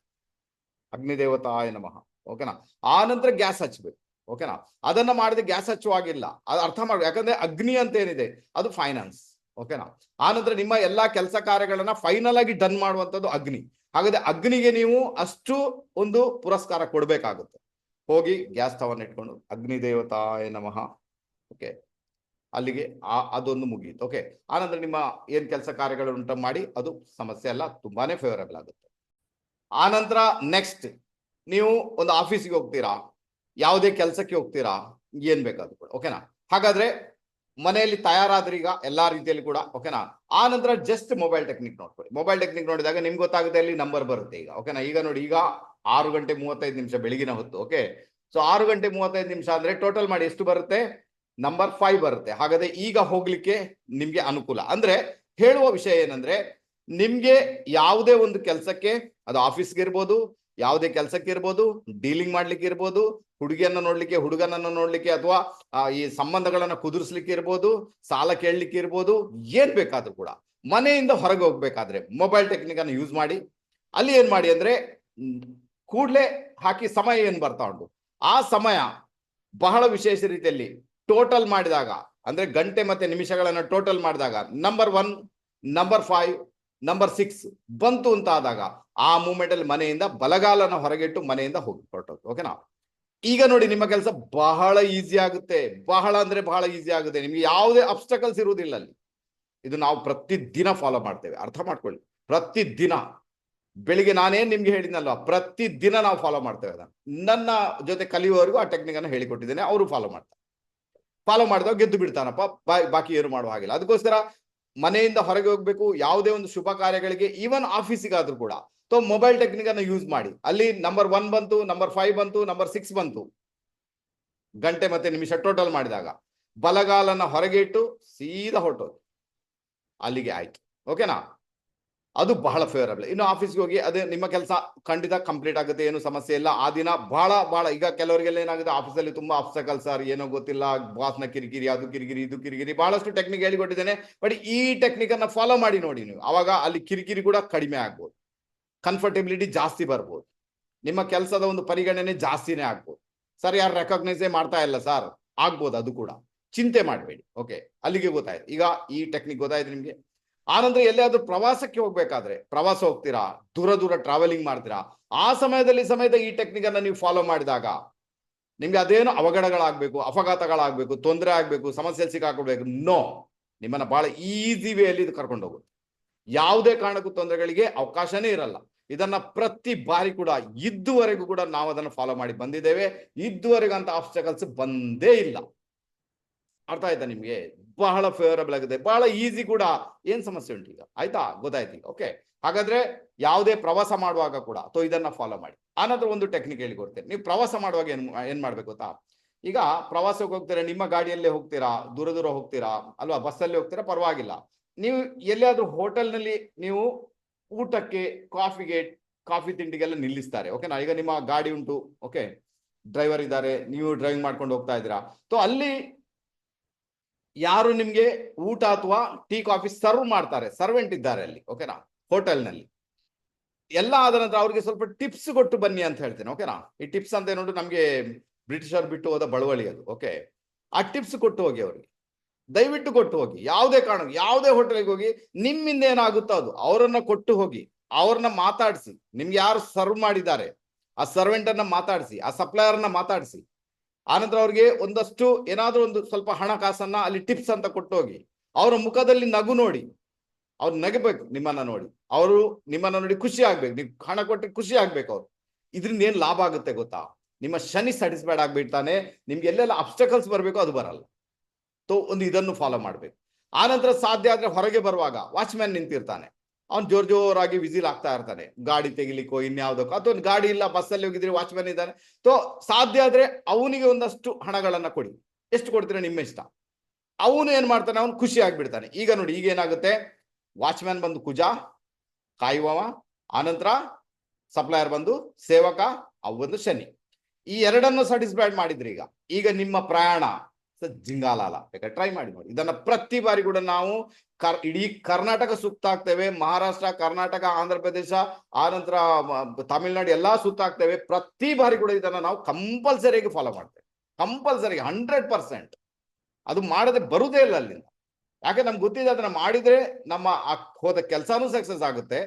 ಅಗ್ನಿದೇವತಾಯ ನಮಃ ಓಕೆನಾ ಆ ನಂತರ ಗ್ಯಾಸ್ ಹಚ್ಬೇಕು. ಓಕೆನಾ ಅದನ್ನ ಮಾಡಿದ್ರೆ ಗ್ಯಾಸ್ ಹಚ್ಚುವಾಗಿಲ್ಲ. ಅದು ಅರ್ಥ ಮಾಡ್ಬೇಕು ಯಾಕಂದ್ರೆ ಅಗ್ನಿ ಅಂತ ಏನಿದೆ? ಅದು ಫೈನಾನ್ಸ್ ಓಕೆನಾ ಆನಂತರ ನಂತರ ನಿಮ್ಮ ಎಲ್ಲಾ ಕೆಲಸ ಕಾರ್ಯಗಳನ್ನ ಫೈನಲ್ ಆಗಿ ಡನ್ ಮಾಡುವಂತದ್ದು ಅಗ್ನಿ. ಹಾಗಾದ್ರೆ ಅಗ್ನಿಗೆ ನೀವು ಅಷ್ಟು ಒಂದು ಪುರಸ್ಕಾರ ಕೊಡ್ಬೇಕಾಗುತ್ತೆ. ಹೋಗಿ ಗ್ಯಾಸ್ ತವನ್ನ ಇಟ್ಕೊಂಡು, ಅಗ್ನಿ ದೇವತಾಯ ನಮಃ. ಓಕೆ ಅಲ್ಲಿಗೆ ಆ, ಅದೊಂದು ಮುಗಿಯಿತು. ಓಕೆ ಆನಂತರ ನಿಮ್ಮ ಏನ್ ಕೆಲಸ ಕಾರ್ಯಗಳು ಉಂಟ ಮಾಡಿ, ಅದು ಸಮಸ್ಯೆ ಅಲ್ಲ, ತುಂಬಾನೇ ಫೇವರಬಲ್ ಆಗುತ್ತೆ. ಆನಂತರ ನೆಕ್ಸ್ಟ್ ನೀವು ಒಂದು ಆಫೀಸಿಗೆ ಹೋಗ್ತೀರಾ? ಯಾವುದೇ ಕೆಲಸಕ್ಕೆ ಹೋಗ್ತೀರಾ? ಏನ್ ಬೇಕಾದ್ರು ಕೂಡ ಓಕೆನಾ ಹಾಗಾದ್ರೆ ಮನೆಯಲ್ಲಿ ತಯಾರಾದ್ರೆ ಈಗ ಎಲ್ಲಾ ರೀತಿಯಲ್ಲಿ ಕೂಡ ಓಕೆನಾ ಆ ನಂತರ ಜಸ್ಟ್ ಮೊಬೈಲ್ ಟೆಕ್ನಿಕ್ ನೋಡ್ಕೊಳ್ಳಿ. ಮೊಬೈಲ್ ಟೆಕ್ನಿಕ್ ನೋಡಿದಾಗ ನಿಮ್ಗೆ ಗೊತ್ತಾಗುತ್ತೆ ಅಲ್ಲಿ ನಂಬರ್ ಬರುತ್ತೆ ಈಗ ಓಕೆನಾ ಈಗ ನೋಡಿ, ಈಗ ಆರು ಗಂಟೆ ಮೂವತ್ತೈದು ನಿಮಿಷ ಬೆಳಗಿನ ಹೊತ್ತು ಓಕೆ ಸೊ ಆರು ಗಂಟೆ ಮೂವತ್ತೈದು ನಿಮಿಷ ಅಂದ್ರೆ ಟೋಟಲ್ ಮಾಡಿ ಎಷ್ಟು ಬರುತ್ತೆ? ನಂಬರ್ ಫೈವ್ ಬರುತ್ತೆ. ಹಾಗಾದ್ರೆ ಈಗ ಹೋಗ್ಲಿಕ್ಕೆ ನಿಮ್ಗೆ ಅನುಕೂಲ. ಅಂದ್ರೆ ಹೇಳುವ ವಿಷಯ ಏನಂದ್ರೆ, ನಿಮ್ಗೆ ಯಾವುದೇ ಒಂದು ಕೆಲಸಕ್ಕೆ, ಅದು ಆಫೀಸ್ಗೆ ಇರ್ಬೋದು ಯಾವುದೇ ಕೆಲಸಕ್ಕೆ ಇರ್ಬೋದು ಡೀಲಿಂಗ್ ಮಾಡ್ಲಿಕ್ಕೆ ಇರ್ಬೋದು, ಹುಡುಗಿಯನ್ನ ನೋಡ್ಲಿಕ್ಕೆ, ಹುಡುಗನನ್ನ ನೋಡ್ಲಿಕ್ಕೆ ಅಥವಾ ಈ ಸಂಬಂಧಗಳನ್ನ ಕುದುರಿಸ್ಲಿಕ್ಕೆ ಇರ್ಬೋದು, ಸಾಲ ಕೇಳಲಿಕ್ಕೆ ಇರ್ಬೋದು, ಏನ್ ಬೇಕಾದ್ರೂ ಕೂಡ. ಮನೆಯಿಂದ ಹೊರಗೆ ಹೋಗ್ಬೇಕಾದ್ರೆ ಮೊಬೈಲ್ ಟೆಕ್ನಿಕ್ ಅನ್ನು ಯೂಸ್ ಮಾಡಿ. ಅಲ್ಲಿ ಏನ್ ಮಾಡಿ ಅಂದ್ರೆ ಕೂಡ್ಲೆ ಹಾಕಿ ಸಮಯ ಏನ್ ಬರ್ತಾ ಉಂಟು? ಆ ಸಮಯ ಬಹಳ ವಿಶೇಷ ರೀತಿಯಲ್ಲಿ ಟೋಟಲ್ ಮಾಡಿದಾಗ, ಅಂದ್ರೆ ಗಂಟೆ ಮತ್ತೆ ನಿಮಿಷಗಳನ್ನ ಟೋಟಲ್ ಮಾಡಿದಾಗ number one number five number six ಬಂತು ಅಂತ ಆದಾಗ ಆ ಮೂಮೆಂಟ್ ಅಲ್ಲಿ ಮನೆಯಿಂದ ಬಲಗಾಲನ ಹೊರಗಿಟ್ಟು ಮನೆಯಿಂದ ಹೋಗಿ ಹೊರಟೋದು ಓಕೆನಾ ಈಗ ನೋಡಿ ನಿಮ್ಮ ಕೆಲಸ ಬಹಳ ಈಸಿ ಆಗುತ್ತೆ. ಬಹಳ ಅಂದ್ರೆ ಬಹಳ ಈಸಿ ಆಗುತ್ತೆ. ನಿಮ್ಗೆ ಯಾವುದೇ ಅಬ್ಸ್ಟಕಲ್ಸ್ ಇರುವುದಿಲ್ಲ ಅಲ್ಲಿ. ಇದು ನಾವು ಪ್ರತಿ ದಿನ ಫಾಲೋ ಮಾಡ್ತೇವೆ. ಅರ್ಥ ಮಾಡ್ಕೊಳ್ಳಿ. ಪ್ರತಿದಿನ. ಬೆಳಿಗ್ಗೆ ನಾನೇನ್ ನಿಮ್ಗೆ ಹೇಳಿದ್ನಲ್ವಾ? ಪ್ರತಿದಿನ ನಾವು ಫಾಲೋ ಮಾಡ್ತೇವೆ ಅದನ್ನ. ನನ್ನ ಜೊತೆ ಕಲಿಯುವವರೆಗೂ ಆ ಟೆಕ್ನಿಕ್ ಅನ್ನು ಹೇಳಿಕೊಟ್ಟಿದ್ದೇನೆ. ಅವರು ಫಾಲೋ ಮಾಡ್ತಾರೆ. ಫಾಲೋ ಮಾಡಿದಾಗ ಗೆದ್ದು ಬಿಡ್ತಾನಪ್ಪ ಬಾಕಿ ಏನು ಮಾಡುವ ಹಾಗಿಲ್ಲ. ಅದಕ್ಕೋಸ್ಕರ ಮನೆಯಿಂದ ಹೊರಗೆ ಹೋಗ್ಬೇಕು, ಯಾವುದೇ ಒಂದು ಶುಭ ಕಾರ್ಯಗಳಿಗೆ ಈವನ್ ಆಫೀಸಿಗಾದ್ರೂ ಕೂಡ. ಸೊ ಮೊಬೈಲ್ ಟೆಕ್ನಿಕ್ ಅನ್ನು ಯೂಸ್ ಮಾಡಿ. ಅಲ್ಲಿ ನಂಬರ್ ಒನ್ ಬಂತು ನಂಬರ್ ಫೈವ್ ಬಂತು ನಂಬರ್ ಸಿಕ್ಸ್ ಬಂತು. ಗಂಟೆ ಮತ್ತೆ ನಿಮಿಷ ಟೋಟಲ್ ಮಾಡಿದಾಗ. ಬಲಗಾಲನ್ನ ಹೊರಗೆ ಇಟ್ಟು, ಸೀದಾ ಹೊರಟೋದು ಅಲ್ಲಿಗೆ ಆಯ್ತು. ಓಕೆನಾ ಅದು ಬಹಳ ಫೇವರಬಲ್ ಇನ್ನು ಆಫೀಸ್ಗೆ ಹೋಗಿ ಅದೇ ನಿಮ್ಮ ಕೆಲಸ ಖಂಡಿತ ಕಂಪ್ಲೀಟ್ ಆಗುತ್ತೆ, ಏನು ಸಮಸ್ಯೆ ಇಲ್ಲ. ಆ ದಿನ ಬಹಳ ಬಹಳ, ಈಗ ಕೆಲವರಿಗೆಲ್ಲ ಏನಾಗುತ್ತೆ ಆಫೀಸಲ್ಲಿ ತುಂಬಾ ಅಬ್ಸ್ಟಕಲ್ ಸರ್ ಏನೋ ಗೊತ್ತಿಲ್ಲ ಬಾಸ್ನ ಕಿರಿಕಿರಿ, ಅದು ಕಿರಿಕಿರಿ, ಇದು ಕಿರಿಕಿರಿ, ಬಹಳಷ್ಟು ಟೆಕ್ನಿಕ್ ಹೇಳಿಕೊಟ್ಟಿದ್ದೇನೆ. ಬಟ್ ಈ ಟೆಕ್ನಿಕ್ ಅನ್ನ ಫಾಲೋ ಮಾಡಿ ನೋಡಿ ನೀವು. ಅವಾಗ ಅಲ್ಲಿ ಕಿರಿಕಿರಿ ಕೂಡ ಕಡಿಮೆ ಆಗ್ಬೋದು. ಕಂಫರ್ಟಬಿಲಿಟಿ ಜಾಸ್ತಿ ಬರ್ಬೋದು. ನಿಮ್ಮ ಕೆಲಸದ ಒಂದು ಪರಿಗಣನೆ ಜಾಸ್ತಿನೇ ಆಗ್ಬೋದು. ಸರ್ ಯಾರು ರೆಕಗ್ನೈಸೇ ಮಾಡ್ತಾ ಇಲ್ಲ ಸರ್ ಆಗ್ಬೋದು ಅದು ಕೂಡ. ಚಿಂತೆ ಮಾಡಬೇಡಿ ಓಕೆ ಅಲ್ಲಿಗೆ ಗೊತ್ತಾಯ್ತು. ಈಗ ಈ ಟೆಕ್ನಿಕ್ ಗೊತ್ತಾಯ್ತು ನಿಮ್ಗೆ? ಆನಂತರ ಎಲ್ಲಾದ್ರೂ ಪ್ರವಾಸಕ್ಕೆ ಹೋಗ್ಬೇಕಾದ್ರೆ ಪ್ರವಾಸ ಹೋಗ್ತೀರಾ? ದೂರ ದೂರ ಟ್ರಾವೆಲಿಂಗ್ ಮಾಡ್ತೀರಾ? ಆ ಸಮಯದಲ್ಲಿ ಸಮೇತ ಈ ಟೆಕ್ನಿಕ್ ಅನ್ನ ನೀವು ಫಾಲೋ ಮಾಡಿದಾಗ ನಿಮ್ಗೆ ಅದೇನು ಅವಘಡಗಳಾಗ್ಬೇಕು, ಅಪಘಾತಗಳಾಗ್ಬೇಕು, ತೊಂದರೆ ಆಗ್ಬೇಕು ಸಮಸ್ಯೆ ಸಿಕ್ಕಾಕೊಡ್ಬೇಕು. ನೋ ನಿಮ್ಮನ್ನ ಬಹಳ ಈಸಿ ವೇಯಲ್ಲಿ ಇದು ಕರ್ಕೊಂಡು ಹೋಗುತ್ತೆ ಯಾವುದೇ ಕಾರಣಕ್ಕೂ ತೊಂದರೆಗಳಿಗೆ ಅವಕಾಶನೇ ಇರಲ್ಲ. ಇದನ್ನ ಪ್ರತಿ ಬಾರಿ ಕೂಡ ಇದ್ದುವರೆಗೂ ಕೂಡ ನಾವು ಅದನ್ನು ಫಾಲೋ ಮಾಡಿ ಬಂದಿದ್ದೇವೆ. ಇದ್ದುವರೆಗೂ ಅಂತ ಆಬ್ಸ್ಟಕಲ್ಸ್ ಬಂದೇ ಇಲ್ಲ. ಅರ್ಥ ಆಯ್ತಾ ನಿಮ್ಗೆ? ಬಹಳ ಫೇವರಬಲ್ ಆಗುತ್ತೆ ಬಹಳ ಈಸಿ ಕೂಡ. ಏನ್ ಸಮಸ್ಯೆ ಉಂಟು ಈಗ? ಆಯ್ತಾ? ಗೊತ್ತಾಯ್ತು ಈಗ. ಓಕೆ ಹಾಗಾದ್ರೆ ಯಾವುದೇ ಪ್ರವಾಸ ಮಾಡುವಾಗ ಕೂಡ, ಅಥವಾ ಇದನ್ನ ಫಾಲೋ ಮಾಡಿ. ಆನಂತರ ಒಂದು ಟೆಕ್ನಿಕ್ ಹೇಳಿಕೊಡ್ತೇನೆ ನೀವು ಪ್ರವಾಸ ಮಾಡುವಾಗ ಏನ್ ಏನ್ ಮಾಡ್ಬೇಕು ಗೊತ್ತಾ? ಈಗ ಪ್ರವಾಸಕ್ಕೆ ಹೋಗ್ತೀರಾ, ನಿಮ್ಮ ಗಾಡಿಯಲ್ಲೇ ಹೋಗ್ತೀರಾ, ದೂರ ದೂರ ಹೋಗ್ತೀರಾ, ಅಲ್ವಾ? ಬಸ್ಸಲ್ಲಿ ಹೋಗ್ತೀರಾ, ಪರವಾಗಿಲ್ಲ. ನೀವು ಎಲ್ಲಿಯಾದ್ರೂ ಹೋಟೆಲ್ನಲ್ಲಿ ನೀವು ಊಟಕ್ಕೆ ಕಾಫಿಗೆ ಕಾಫಿ ತಿಂಡಿಗೆಲ್ಲ ನಿಲ್ಲಿಸ್ತಾರೆ. ಓಕೆನಾ ಈಗ ನಿಮ್ಮ ಗಾಡಿ ಉಂಟು. ಓಕೆ ಡ್ರೈವರ್ ಇದ್ದಾರೆ. ನೀವು ಡ್ರೈವಿಂಗ್ ಮಾಡ್ಕೊಂಡು ಹೋಗ್ತಾ ಇದ್ದೀರಾ. ಸೊ ಅಲ್ಲಿ ಯಾರು ನಿಮ್ಗೆ ಊಟ ಅಥವಾ ಟೀ, ಕಾಫಿ ಸರ್ವ್ ಮಾಡ್ತಾರೆ? ಸರ್ವೆಂಟ್ ಇದ್ದಾರೆ ಅಲ್ಲಿ ಓಕೆನಾ ಹೋಟೆಲ್ನಲ್ಲಿ. ಎಲ್ಲ ಆದ ನಂತರ ಅವ್ರಿಗೆ ಸ್ವಲ್ಪ ಟಿಪ್ಸ್ ಕೊಟ್ಟು ಬನ್ನಿ ಅಂತ ಹೇಳ್ತೇನೆ ಓಕೆನಾ ಈ ಟಿಪ್ಸ್ ಅಂತ ಏನೋ ನಮ್ಗೆ ಬ್ರಿಟಿಷರ್ ಬಿಟ್ಟು ಹೋದ ಬಳುವಳಿ ಅದು ಓಕೆ ಆ ಟಿಪ್ಸ್ ಕೊಟ್ಟು ಹೋಗಿ ಅವ್ರಿಗೆ. ದಯವಿಟ್ಟು ಕೊಟ್ಟು ಹೋಗಿ. ಯಾವುದೇ ಕಾರಣ ಯಾವುದೇ ಹೋಟೆಲ್ಗೆ ಹೋಗಿ, ನಿಮ್ಮಿಂದ ಏನಾಗುತ್ತೋ ಅದು, ಅವರನ್ನ ಕೊಟ್ಟು ಹೋಗಿ, ಅವ್ರನ್ನ ಮಾತಾಡಿಸಿ. ನಿಮ್ಗೆ ಯಾರು ಸರ್ವ್ ಮಾಡಿದ್ದಾರೆ, ಆ ಸರ್ವೆಂಟ್ ಅನ್ನ ಮಾತಾಡಿಸಿ, ಆ ಸಪ್ಲೈಯರ್ನ ಮಾತಾಡಿಸಿ. ಆನಂತರ ಅವ್ರಿಗೆ ಒಂದಷ್ಟು ಏನಾದ್ರೂ ಒಂದು ಸ್ವಲ್ಪ ಹಣಕಾಸನ್ನ ಅಲ್ಲಿ ಟಿಪ್ಸ್ ಅಂತ ಕೊಟ್ಟು ಹೋಗಿ ಅವರ ಮುಖದಲ್ಲಿ ನಗು ನೋಡಿ, ಅವ್ರು ನಗಬೇಕು ನಿಮ್ಮನ್ನ ನೋಡಿ. ಅವರು ನಿಮ್ಮನ್ನ ನೋಡಿ ಖುಷಿ ಆಗ್ಬೇಕು. ನೀವು ಹಣ ಕೊಟ್ಟರೆ ಖುಷಿ ಆಗ್ಬೇಕು ಅವ್ರು. ಇದರಿಂದ ಏನ್ ಲಾಭ ಆಗುತ್ತೆ ಗೊತ್ತಾ? ನಿಮ್ಮ ಶನಿ ಸ್ಯಾಟಿಸ್ಫೈಡ್ ಆಗ್ಬಿಡ್ತಾನೆ, ನಿಮ್ಗೆ ಎಲ್ಲೆಲ್ಲ ಅಬ್ಸ್ಟಕಲ್ಸ್ ಬರಬೇಕು ಅದು ಬರಲ್ಲ. ತೋ, ಒಂದು ಇದನ್ನು ಫಾಲೋ ಮಾಡ್ಬೇಕು. ಆನಂತರ ಸಾಧ್ಯ ಆದ್ರೆ ಹೊರಗೆ ಬರುವಾಗ ವಾಚ್ಮ್ಯಾನ್ ನಿಂತಿರ್ತಾನೆ. ಅವ್ನು ಜೋರ್ ಜೋರಾಗಿ ವಿಸಿಲ್ ಆಗ್ತಾ ಇರ್ತಾನೆ. ಗಾಡಿ ತೆಗಿಲಿಕ್ಕೋ ಇನ್ಯಾವುದಕ್ಕೋ. ಅಥವಾ ಗಾಡಿ ಇಲ್ಲ ಬಸ್ಸಲ್ಲಿ ಹೋಗಿದ್ರೆ ವಾಚ್ಮನ್ ಇದ್ದಾನೆ. ಸೊ ಸಾಧ್ಯ ಆದ್ರೆ ಅವನಿಗೆ ಒಂದಷ್ಟು ಹಣಗಳನ್ನ ಕೊಡಿ. ಎಷ್ಟು ಕೊಡ್ತೀರ? ನಿಮ್ಮ ಇಷ್ಟ. ಅವನು ಏನ್ ಮಾಡ್ತಾನೆ? ಅವನು ಖುಷಿ ಆಗ್ಬಿಡ್ತಾನೆ. ಈಗ ನೋಡಿ, ಈಗ ಏನಾಗುತ್ತೆ? ವಾಚ್ಮ್ಯಾನ್ ಬಂದು ಕುಜ, ಕಾಯುವವ, ಆನಂತರ ಸಪ್ಲೈಯರ್ ಬಂದು ಸೇವಕ ಅವು ಬಂದು ಶನಿ. ಈ ಎರಡನ್ನು ಸ್ಯಾಟಿಸ್ಫೈಡ್ ಮಾಡಿದ್ರಿ ಈಗ. ಈಗ ನಿಮ್ಮ ಪ್ರಯಾಣ. ಜಿಂಗಾಲಾಲ ಬೇಕಾದ್ರೆ ಟ್ರೈ ಮಾಡಿ ನೋಡಿ. ಇದನ್ನ ಪ್ರತಿ ಬಾರಿ ಕೂಡ ನಾವು ಕರ್, ಇಡೀ ಕರ್ನಾಟಕ ಸುತ್ತಾಗ್ತೇವೆ ಮಹಾರಾಷ್ಟ್ರ, ಕರ್ನಾಟಕ, ಆಂಧ್ರ ಪ್ರದೇಶ ಆನಂತರ ತಮಿಳುನಾಡು ಎಲ್ಲಾ ಸುತ್ತಾಗ್ತೇವೆ ಪ್ರತಿ ಬಾರಿ ಕೂಡ ಇದನ್ನ ನಾವು ಕಂಪಲ್ಸರಿಯಾಗಿ ಫಾಲೋ ಮಾಡ್ತೇವೆ. ಕಂಪಲ್ಸರಿ ಹಂಡ್ರೆಡ್ ಪರ್ಸೆಂಟ್ ಅದು ಮಾಡದೆ ಬರುದೇ ಇಲ್ಲ ಅಲ್ಲಿಂದ. ಯಾಕೆ ನಮ್ಗೆ ಗೊತ್ತಿದೆ, ಅದನ್ನ ಮಾಡಿದ್ರೆ ನಮ್ಮ ಹೋದ ಕೆಲಸನೂ ಸಕ್ಸಸ್ ಆಗುತ್ತೆ.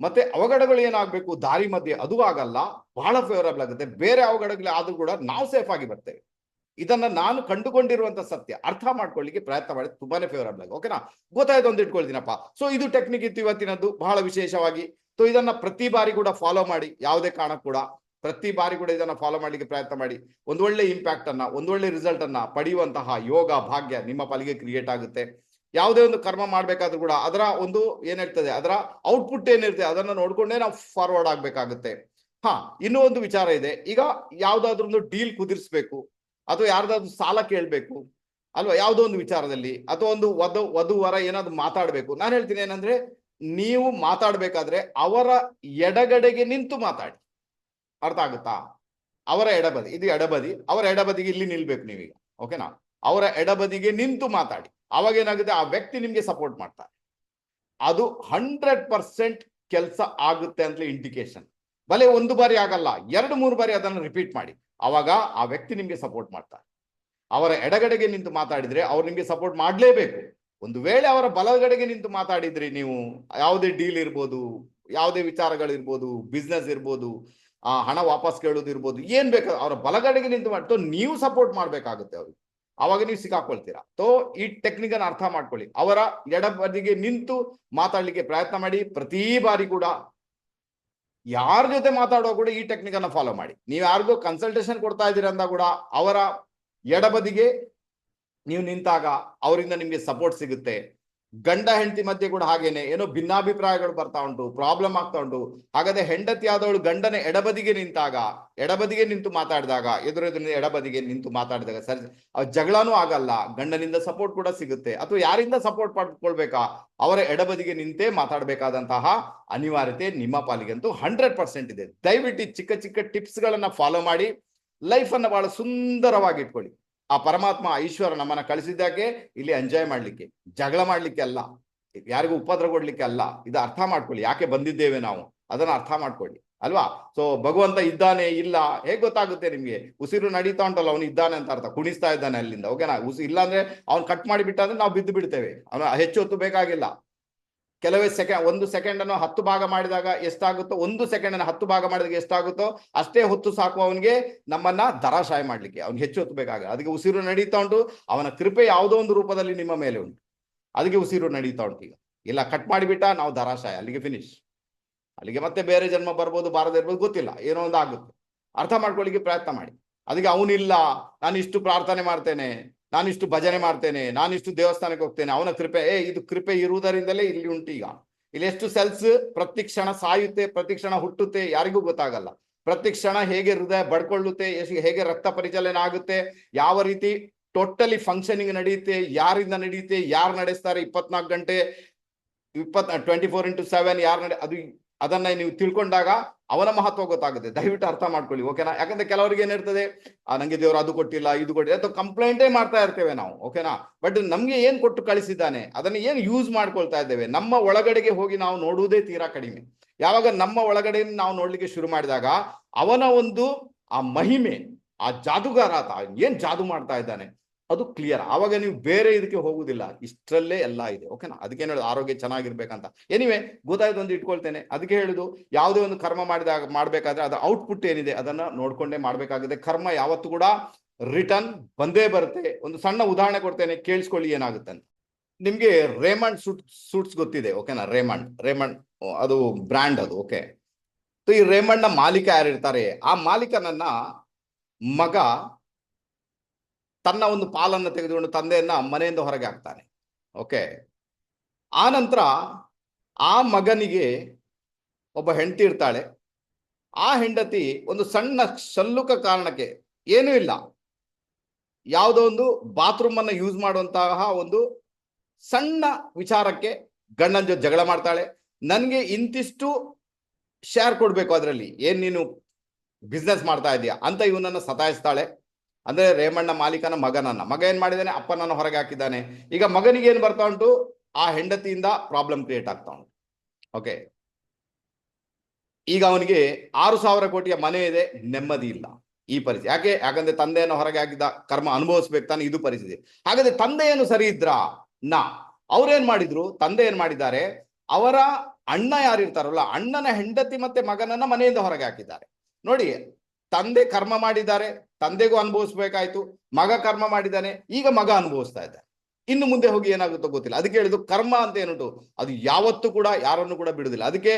ಮತ್ತೆ ಅವಘಡಗಳು ಏನಾಗಬೇಕು, ದಾರಿ ಮಧ್ಯೆ, ಅದು ಆಗಲ್ಲ. ಬಹಳ ಫೇವರಬಲ್ ಆಗುತ್ತೆ. ಬೇರೆ ಅವಘಡಗಳು ಆದ್ರೂ ಕೂಡ ನಾವು ಸೇಫ್ ಆಗಿ ಬರ್ತೇವೆ. ಇದನ್ನ ನಾನು ಕಂಡುಕೊಂಡಿರುವಂತ ಸತ್ಯ. ಅರ್ಥ ಮಾಡ್ಕೊಳ್ಳಿಕ್ಕೆ ಪ್ರಯತ್ನ ಮಾಡಿ, ತುಂಬಾನೇ ಫೇವರಬಲ್ ಆಗಿ. ಓಕೆನಾ ಗೊತ್ತಾಯ್ತು ಅಂತ ಇಟ್ಕೊಳ್ತೀನಪ್ಪ. ಸೊ ಇದು ಟೆಕ್ನಿಕ್ ಇತ್ತು ಇವತ್ತಿನದ್ದು, ಬಹಳ ವಿಶೇಷವಾಗಿ. ಸೊ ಇದನ್ನ ಪ್ರತಿ ಬಾರಿ ಕೂಡ ಫಾಲೋ ಮಾಡಿ. ಯಾವುದೇ ಕಾರಣ ಕೂಡ ಪ್ರತಿ ಬಾರಿ ಕೂಡ ಇದನ್ನ ಫಾಲೋ ಮಾಡ್ಲಿಕ್ಕೆ ಪ್ರಯತ್ನ ಮಾಡಿ. ಒಂದು ಒಳ್ಳೆ ಇಂಪ್ಯಾಕ್ಟ್ ಅನ್ನ ಒಂದೊಳ್ಳೆ ರಿಸಲ್ಟ್ ಅನ್ನ ಪಡೆಯುವಂತಹ ಯೋಗ, ಭಾಗ್ಯ ನಿಮ್ಮ ಪಾಲಿಗೆ ಕ್ರಿಯೇಟ್ ಆಗುತ್ತೆ. ಯಾವುದೇ ಒಂದು ಕರ್ಮ ಮಾಡ್ಬೇಕಾದ್ರೂ ಕೂಡ ಅದರ ಒಂದು ಏನಿರ್ತದೆ ಅದರ ಔಟ್ಪುಟ್ ಏನಿರ್ತದೆ ಅದನ್ನ ನೋಡ್ಕೊಂಡೇ ನಾವು ಫಾರ್ವರ್ಡ್ ಆಗ್ಬೇಕಾಗುತ್ತೆ. ಹಾ, ಇನ್ನೂ ಒಂದು ವಿಚಾರ ಇದೆ. ಈಗ ಯಾವ್ದಾದ್ರು ಒಂದು ಡೀಲ್ ಕುದಿರ್ಸ್ಬೇಕು. ಅಥವಾ ಯಾರ್ದಾದ್ರು ಸಾಲ ಕೇಳ್ಬೇಕು, ಅಲ್ವಾ? ಯಾವುದೋ ಒಂದು ವಿಚಾರದಲ್ಲಿ, ಅಥವಾ ಒಂದು ವಧು ವರ ಏನಾದ್ರು ಮಾತಾಡ್ಬೇಕು. ನಾನು ಹೇಳ್ತೀನಿ ಏನಂದ್ರೆ, ನೀವು ಮಾತಾಡ್ಬೇಕಾದ್ರೆ ಅವರ ಎಡಗಡೆಗೆ ನಿಂತು ಮಾತಾಡಿ. ಅರ್ಥ ಆಗುತ್ತಾ? ಅವರ ಎಡಬದಿ, ಇದು ಎಡಬದಿ, ಅವರ ಎಡಬದಿಗೆ ಇಲ್ಲಿ ನಿಲ್ಬೇಕು ನೀವೀಗ, ಓಕೆನಾ? ಅವರ ಎಡಬದಿಗೆ ನಿಂತು ಮಾತಾಡಿ. ಅವಾಗ ಏನಾಗುತ್ತೆ? ಆ ವ್ಯಕ್ತಿ ನಿಮ್ಗೆ ಸಪೋರ್ಟ್ ಮಾಡ್ತಾರೆ. ಅದು ಹಂಡ್ರೆಡ್ ಪರ್ಸೆಂಟ್ ಕೆಲಸ ಆಗುತ್ತೆ ಅಂತ ಇಂಡಿಕೇಶನ್ ಭಲೆ ಒಂದು ಬಾರಿ ಆಗಲ್ಲ, ಎರಡು ಮೂರು ಬಾರಿ ಅದನ್ನು ರಿಪೀಟ್ ಮಾಡಿ. ಅವಾಗ ಆ ವ್ಯಕ್ತಿ ನಿಮಗೆ ಸಪೋರ್ಟ್ ಮಾಡ್ತಾರೆ. ಅವರ ಎಡಗಡೆಗೆ ನಿಂತು ಮಾತಾಡಿದ್ರೆ ಅವ್ರು ನಿಮಗೆ ಸಪೋರ್ಟ್ ಮಾಡಲೇಬೇಕು. ಒಂದು ವೇಳೆ ಅವರ ಬಲಗಡೆಗೆ ನಿಂತು ಮಾತಾಡಿದ್ರಿ ನೀವು ಯಾವುದೇ ಡೀಲ್ ಇರ್ಬೋದು, ಯಾವುದೇ ವಿಚಾರಗಳಿರ್ಬೋದು ಬಿಸ್ನೆಸ್ ಇರ್ಬೋದು, ಆ ಹಣ ವಾಪಸ್ ಕೇಳೋದು ಇರ್ಬೋದು, ಏನ್ ಬೇಕು ಅವರ ಬಲಗಡೆಗೆ ನಿಂತು ಮಾಡ್ತು ನೀವು ಸಪೋರ್ಟ್ ಮಾಡ್ಬೇಕಾಗುತ್ತೆ ಅವ್ರಿಗೆ. ಅವಾಗ ನೀವು ಸಿಕ್ಕಾಕೊಳ್ತೀರಾ. ತೋ ಈ ಟೆಕ್ನಿಕ್ ಅನ್ನು ಅರ್ಥ ಮಾಡ್ಕೊಳ್ಳಿ. ಅವರ ಎಡಬದಿಗೆ ನಿಂತು ಮಾತಾಡ್ಲಿಕ್ಕೆ ಪ್ರಯತ್ನ ಮಾಡಿ. ಪ್ರತಿ ಬಾರಿ ಕೂಡ ಯಾರ ಜೊತೆ ಮಾತಾಡೋ ಕೂಡ ಈ ಟೆಕ್ನಿಕ್ ಅನ್ನ ಫಾಲೋ ಮಾಡಿ. ನೀವು ಯಾರಿಗೂ ಕನ್ಸಲ್ಟೇಷನ್ ಕೊಡ್ತಾ ಇದ್ದೀರ ಅಂದ ಕೂಡ ಅವರ ಎಡಬದಿಗೆ ನೀವು ನಿಂತಾಗ ಅವರಿಂದ ನಿಮಗೆ ಸಪೋರ್ಟ್ ಸಿಗುತ್ತೆ. ಗಂಡ ಹೆಂಡತಿ ಮಧ್ಯೆ ಕೂಡ ಹಾಗೇನೆ. ಏನೋ ಭಿನ್ನಾಭಿಪ್ರಾಯಗಳು ಬರ್ತಾ ಉಂಟು ಪ್ರಾಬ್ಲಮ್ ಆಗ್ತಾ ಉಂಟು. ಹಾಗಾದ್ರೆ ಹೆಂಡತಿ ಆದವಳು ಗಂಡನ ಎಡಬದಿಗೆ ನಿಂತಾಗ, ಎಡಬದಿಗೆ ನಿಂತು ಮಾತಾಡಿದಾಗ ಎದುರೆದುರಿನ ಎಡಬದಿಗೆ ನಿಂತು ಮಾತಾಡಿದಾಗ ಸರಿ ಜಗಳನೂ ಆಗಲ್ಲ. ಗಂಡನಿಂದ ಸಪೋರ್ಟ್ ಕೂಡ ಸಿಗುತ್ತೆ. ಅಥವಾ ಯಾರಿಂದ ಸಪೋರ್ಟ್ ಪಡ್ಕೊಳ್ಬೇಕಾ? ಅವರ ಎಡಬದಿಗೆ ನಿಂತೇ ಮಾತಾಡಬೇಕಾದಂತಹ ಅನಿವಾರ್ಯತೆ ನಿಮ್ಮ ಪಾಲಿಗೆ ಅಂತೂ ಹಂಡ್ರೆಡ್ ಪರ್ಸೆಂಟ್ ಇದೆ. ದಯವಿಟ್ಟು ಚಿಕ್ಕ ಚಿಕ್ಕ ಟಿಪ್ಸ್ ಗಳನ್ನ ಫಾಲೋ ಮಾಡಿ ಲೈಫ್ ಅನ್ನ ಬಹಳ ಸುಂದರವಾಗಿ ಇಟ್ಕೊಳ್ಳಿ. ಆ ಪರಮಾತ್ಮ ಈಶ್ವರ ನಮ್ಮನ್ನ ಕಳಿಸಿದ್ದಾಕೆ ಇಲ್ಲಿ ಎಂಜಾಯ್ ಮಾಡ್ಲಿಕ್ಕೆ, ಜಗಳ ಮಾಡ್ಲಿಕ್ಕೆ ಅಲ್ಲ, ಯಾರಿಗೂ ಉಪದ್ರ ಕೊಡ್ಲಿಕ್ಕೆ ಅಲ್ಲ, ಇದು ಅರ್ಥ ಮಾಡ್ಕೊಳ್ಳಿ, ಯಾಕೆ ಬಂದಿದ್ದೇವೆ ನಾವು, ಅದನ್ನ ಅರ್ಥ ಮಾಡ್ಕೊಳ್ಳಿ, ಅಲ್ವಾ? ಸೊ ಭಗವಂತ ಇದ್ದಾನೆ, ಇಲ್ಲ, ಹೇಗೆ ಗೊತ್ತಾಗುತ್ತೆ ನಿಮ್ಗೆ? ಉಸಿರು ನಡೀತಾ ಉಂಟಲ್ಲ, ಅವನು ಇದ್ದಾನೆ ಅಂತ ಅರ್ಥ, ಕುಣಿಸ್ತಾ ಇದ್ದಾನೆ ಅಲ್ಲಿಂದ ಓಕೆನಾ ಉಸಿ ಇಲ್ಲ ಅಂದ್ರೆ ಅವ್ನು ಕಟ್ ಮಾಡಿ ಬಿಟ್ಟ ಅಂದ್ರೆ ನಾವು ಬಿದ್ದು ಬಿಡ್ತೇವೆ, ಅವನು ಹೆಚ್ಚು ಹೊತ್ತು ಬೇಕಾಗಿಲ್ಲ. ಕೆಲವೇ ಸೆಕೆಂಡ್ ಒಂದು ಸೆಕೆಂಡ್ ಅನ್ನು ಹತ್ತು ಭಾಗ ಮಾಡಿದಾಗ ಎಷ್ಟಾಗುತ್ತೋ, ಒಂದು ಸೆಕೆಂಡ್ ಅನ್ನು ಹತ್ತು ಭಾಗ ಮಾಡಿದಾಗ ಎಷ್ಟಾಗುತ್ತೋ, ಅಷ್ಟೇ ಹೊತ್ತು ಸಾಕು ಅವನಿಗೆ ನಮ್ಮನ್ನ ಧರಾಶಾಯ ಮಾಡ್ಲಿಕ್ಕೆ. ಅವ್ನು ಹೆಚ್ಚು ಹೊತ್ತು ಬೇಕಾಗ ಅದಕ್ಕೆ ಉಸಿರು ನಡೀತಾ ಉಂಟು. ಅವನ ಕೃಪೆ ಯಾವುದೋ ಒಂದು ರೂಪದಲ್ಲಿ ನಿಮ್ಮ ಮೇಲೆ ಉಂಟು. ಅದಕ್ಕೆ ಉಸಿರು ನಡೀತಾ ಉಂಟು ಈಗ. ಇಲ್ಲ ಕಟ್ ಮಾಡಿಬಿಟ್ಟ ನಾವು ಧರಾಶಾಯ. ಅಲ್ಲಿಗೆ ಫಿನಿಶ್ ಅಲ್ಲಿಗೆ ಮತ್ತೆ ಬೇರೆ ಜನ್ಮ ಬರ್ಬೋದು, ಬಾರದೇ ಇರ್ಬೋದು, ಗೊತ್ತಿಲ್ಲ. ಏನೋ ಒಂದು ಆಗುತ್ತೆ. ಅರ್ಥ ಮಾಡ್ಕೊಳ್ಳಿಕ್ಕೆ ಪ್ರಯತ್ನ ಮಾಡಿ. ಅದಕ್ಕೆ ಅವನಿಲ್ಲ. ನಾನು ಇಷ್ಟು ಪ್ರಾರ್ಥನೆ ಮಾಡ್ತೇನೆ. ನಾನಿಷ್ಟು ಭಜನೆ ಮಾಡ್ತೇನೆ, ನಾನಿಷ್ಟು ದೇವಸ್ಥಾನಕ್ಕೆ ಹೋಗ್ತೇನೆ, ಅವನ ಕೃಪೆ, ಏ, ಇದು ಕೃಪೆ ಇರುವುದರಿಂದಲೇ ಇಲ್ಲಿ ಉಂಟು ಈಗ ಇಲ್ಲಿ ಎಷ್ಟು ಸೆಲ್ಸ್ ಪ್ರತಿ ಕ್ಷಣ ಸಾಯುತ್ತೆ, ಪ್ರತಿ ಕ್ಷಣ ಹುಟ್ಟುತ್ತೆ, ಯಾರಿಗೂ ಗೊತ್ತಾಗಲ್ಲ. ಪ್ರತಿ ಕ್ಷಣ ಹೇಗೆ ಹೃದಯ ಬಡ್ಕೊಳ್ಳುತ್ತೆ ಹೇಗೆ ರಕ್ತ ಪರಿಚಲನೆ ಆಗುತ್ತೆ, ಯಾವ ರೀತಿ ಟೋಟಲಿ ಫಂಕ್ಷನಿಂಗ್ ನಡೆಯುತ್ತೆ, ಯಾರಿಂದ ನಡೆಯುತ್ತೆ, ಯಾರು ನಡೆಸ್ತಾರೆ, ಇಪ್ಪತ್ನಾಲ್ಕು ಗಂಟೆ ಇಪ್ಪತ್ ಟ್ವೆಂಟಿ ಫೋರ್ ಇಂಟು ಸೆವೆನ್ ಯಾರು ನಡೆ, ಅದು ಅದನ್ನ ನೀವು ತಿಳ್ಕೊಂಡಾಗ ಅವನ ಮಹತ್ವ ಗೊತ್ತಾಗುತ್ತೆ. ದಯವಿಟ್ಟು ಅರ್ಥ ಮಾಡ್ಕೊಳ್ಳಿ ಓಕೆನಾ ಯಾಕಂದ್ರೆ ಕೆಲವರಿಗೆ ಏನಿರ್ತದೆ, ಆ, ನಂಗೆ ದೇವರು ಅದು ಕೊಟ್ಟಿಲ್ಲ, ಇದು ಕೊಟ್ಟಿಲ್ಲ, ಅಥವಾ ಕಂಪ್ಲೇಂಟೇ ಮಾಡ್ತಾ ಇರ್ತೇವೆ ನಾವು ಓಕೆನಾ ಬಟ್ ನಮ್ಗೆ ಏನ್ ಕೊಟ್ಟು ಕಳಿಸಿದ್ದಾನೆ, ಅದನ್ನ ಏನ್ ಯೂಸ್ ಮಾಡ್ಕೊಳ್ತಾ ಇದ್ದೇವೆ? ನಮ್ಮ ಒಳಗಡೆಗೆ ಹೋಗಿ ನಾವು ನೋಡುವುದೇ ತೀರಾ ಕಡಿಮೆ. ಯಾವಾಗ ನಮ್ಮ ಒಳಗಡೆ ನಾವು ನೋಡ್ಲಿಕ್ಕೆ ಶುರು ಮಾಡಿದಾಗ, ಅವನ ಒಂದು ಆ ಮಹಿಮೆ, ಆ ಜಾದುಗಾರ ಆತ, ಏನ್ ಜಾದು ಮಾಡ್ತಾ ಇದ್ದಾನೆ? ಅದು ಕ್ಲಿಯರ್ ಆವಾಗ ನೀವು ಬೇರೆ ಇದಕ್ಕೆ ಹೋಗುದಿಲ್ಲ. ಇಷ್ಟರಲ್ಲೇ ಎಲ್ಲ ಇದೆ. ಓಕೆನಾ ಅದಕ್ಕೆ ಹೇಳೋದು ಆರೋಗ್ಯ ಚೆನ್ನಾಗಿರ್ಬೇಕಂತ. ಎನಿವೆ ಗೊತ್ತಾಯ್ತು ಒಂದು ಇಟ್ಕೊಳ್ತೇನೆ. ಅದಕ್ಕೆ ಹೇಳುದು ಯಾವುದೇ ಒಂದು ಕರ್ಮ ಮಾಡಿದಾಗ, ಮಾಡ್ಬೇಕಾದ್ರೆ ಅದರ ಔಟ್ಪುಟ್ ಏನಿದೆ ಅದನ್ನ ನೋಡ್ಕೊಂಡೇ ಮಾಡ್ಬೇಕಾಗಿದೆ. ಕರ್ಮ ಯಾವತ್ತು ಕೂಡ ರಿಟರ್ನ್ ಬಂದೇ ಬರುತ್ತೆ. ಒಂದು ಸಣ್ಣ ಉದಾಹರಣೆ ಕೊಡ್ತೇನೆ. ಕೇಳಿಸ್ಕೊಳ್ಳಿ ಏನಾಗುತ್ತೆ ಅಂತ. ನಿಮ್ಗೆ ರೇಮಂಡ್ ಸೂಟ್ ಸೂಟ್ಸ್ ಗೊತ್ತಿದೆ. ಓಕೆನಾ ರೇಮಂಡ್ ರೇಮಂಡ್ ಅದು ಬ್ರ್ಯಾಂಡ್ ಅದು. ಓಕೆ ಈ ರೇಮಂಡ್ನ ಮಾಲೀಕ ಯಾರಿರ್ತಾರೆ? ಆ ಮಾಲೀಕನನ್ನ ಮಗ ತನ್ನ ಒಂದು ಪಾಲನ್ನು ತೆಗೆದುಕೊಂಡು ತಂದೆಯನ್ನ ಮನೆಯಿಂದ ಹೊರಗೆ ಹಾಕ್ತಾನೆ. ಓಕೆ. ಆ ನಂತರ ಆ ಮಗನಿಗೆ ಒಬ್ಬ ಹೆಂಡತಿ ಇರ್ತಾಳೆ. ಆ ಹೆಂಡತಿ ಒಂದು ಸಣ್ಣ ಸಲ್ಲುಕ ಕಾರಣಕ್ಕೆ ಏನೂ ಇಲ್ಲ. ಯಾವುದೋ ಒಂದು ಬಾತ್ರೂಮ್ ಅನ್ನು ಯೂಸ್ ಮಾಡುವಂತಹ ಒಂದು ಸಣ್ಣ ವಿಚಾರಕ್ಕೆ ಗಂಡನ ಜೊತೆ ಜಗಳ ಮಾಡ್ತಾಳೆ. ನನಗೆ ಇಂತಿಷ್ಟು ಶೇರ್ ಕೊಡಬೇಕು ಅದರಲ್ಲಿ. ಏನ್ ನೀನು ಬಿಸ್ನೆಸ್ ಮಾಡ್ತಾ ಇದೀಯಾ ಅಂತ ಇವನನ್ನ ಸತಾಯಿಸ್ತಾಳೆ. ಅಂದ್ರೆ ರೇಮಣ್ಣ ಮಾಲೀಕನ ಮಗನನ್ನ. ಮಗ ಏನ್ ಮಾಡಿದಾನೆ? ಅಪ್ಪನನ್ನು ಹೊರಗೆ ಹಾಕಿದ್ದಾನೆ. ಈಗ ಮಗನಿಗೆ ಏನ್ ಬರ್ತಾ ಉಂಟು? ಆ ಹೆಂಡತಿಯಿಂದ ಪ್ರಾಬ್ಲಮ್ ಕ್ರಿಯೇಟ್ ಆಗ್ತಾ ಉಂಟು. ಓಕೆ ಈಗ ಅವನಿಗೆ ಆರು ಸಾವಿರ ಕೋಟಿಯ ಮನೆ ಇದೆ, ನೆಮ್ಮದಿ ಇಲ್ಲ ಈ ಪರಿಸ್ಥಿತಿ. ಯಾಕೆ? ಯಾಕಂದ್ರೆ ತಂದೆಯನ್ನು ಹೊರಗೆ ಹಾಕಿದ ಕರ್ಮ ಅನುಭವಿಸ್ಬೇಕು ತಾನೆ ಇದು ಪರಿಸ್ಥಿತಿ. ಹಾಗಾದ್ರೆ ತಂದೆಯನ್ನು ಸರಿ ಇದ್ರ? ನಾ. ಅವ್ರೇನ್ ಮಾಡಿದ್ರು? ತಂದೆ ಏನ್ ಮಾಡಿದ್ದಾರೆ? ಅವರ ಅಣ್ಣ ಯಾರಿರ್ತಾರಲ್ಲ, ಅಣ್ಣನ ಹೆಂಡತಿ ಮತ್ತೆ ಮಗನನ್ನ ಮನೆಯಿಂದ ಹೊರಗೆ ಹಾಕಿದ್ದಾರೆ. ನೋಡಿ ತಂದೆ ಕರ್ಮ ಮಾಡಿದ್ದಾರೆ, ತಂದೆಗೂ ಅನುಭವಿಸ್ಬೇಕಾಯ್ತು, ಮಗ ಕರ್ಮ ಮಾಡಿದ್ದಾನೆ, ಈಗ ಮಗ ಅನುಭವಿಸ್ತಾ ಇದ್ದಾನೆ. ಇನ್ನು ಮುಂದೆ ಹೋಗಿ ಏನಾಗುತ್ತೋ ಗೊತ್ತಿಲ್ಲ. ಅದಕ್ಕೆ ಹೇಳಿದ್ದು ಕರ್ಮ ಅಂತ ಏನುಂಟು, ಅದು ಯಾವತ್ತೂ ಕೂಡ, ಯಾರನ್ನು ಕೂಡ ಬಿಡುದಿಲ್ಲ ಅದಕ್ಕೆ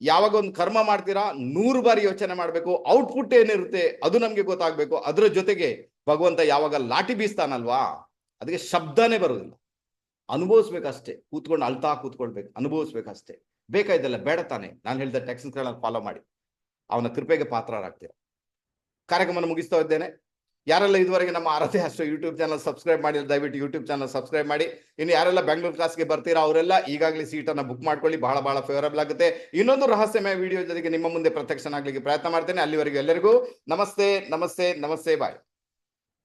ಯಾವಾಗ ಒಂದು ಕರ್ಮ ಮಾಡ್ತೀರಾ, ನೂರು ಬಾರಿ ಯೋಚನೆ ಮಾಡಬೇಕು ಔಟ್ಪುಟ್ ಏನಿರುತ್ತೆ, ಅದು ನಮ್ಗೆ ಗೊತ್ತಾಗ್ಬೇಕು. ಅದರ ಜೊತೆಗೆ ಭಗವಂತ ಯಾವಾಗ ಲಾಠಿ ಬೀಸ್ತಾನಲ್ವಾ, ಅದಕ್ಕೆ ಶಬ್ದನೇ ಬರುವುದಿಲ್ಲ. ಅನುಭವಿಸ್ಬೇಕಷ್ಟೇ, ಕೂತ್ಕೊಂಡು ಅಳ್ತಾ ಕೂತ್ಕೊಳ್ಬೇಕು, ಅನುಭವಿಸ್ಬೇಕಷ್ಟೇ. ಬೇಕಾಯ್ತಲ್ಲ, ಬೇಡ ತಾನೆ, ನಾನು ಹೇಳಿದ ಟೆಕ್ಸ್ಗಳನ್ನ ಫಾಲೋ ಮಾಡಿ. ಅವನ ಕೃಪೆಗೆ ಪಾತ್ರರಾಗ್ತೀರ. ಕಾರ್ಯಕ್ರಮವನ್ನು ಮುಗಿಸ್ತಾ ಇದ್ದೇನೆ. ಯಾರೆಲ್ಲ ಇದುವರೆಗೆ ನಮ್ಮ ಆರತಿ ಅಷ್ಟು ಯೂಟ್ಯೂಬ್ ಚಾನಲ್ ಸಬ್ಸ್ಕ್ರೈಬ್ ಮಾಡಿ ದಯವಿಟ್ಟು ಯೂಟ್ಯೂಬ್ ಚಾನಲ್ ಸಬ್ಸ್ಕ್ರೈಬ್ ಮಾಡಿ. ಇನ್ನು ಯಾರೆಲ್ಲ ಬೆಂಗಳೂರು ಕ್ಲಾಸ್ಗೆ ಬರ್ತೀರಾ, ಅವರೆಲ್ಲ ಈಗಾಗಲೇ ಸೀಟನ್ನು ಬುಕ್ ಮಾಡ್ಕೊಳ್ಳಿ, ಬಹಳ ಬಹಳ ಫೇವರಬಲ್ ಆಗುತ್ತೆ. ಇನ್ನೊಂದು ರಹಸ್ಯಮಯ ವಿಡಿಯೋ ಜೊತೆಗೆ ನಿಮ್ಮ ಮುಂದೆ ಪ್ರತ್ಯಕ್ಷನಾಗಲಿಕ್ಕೆ ಪ್ರಯತ್ನ ಮಾಡ್ತೇನೆ. ಅಲ್ಲಿವರೆಗೂ ಎಲ್ಲರಿಗೂ ನಮಸ್ತೆ ನಮಸ್ತೆ ನಮಸ್ತೆ ಬಾಯ್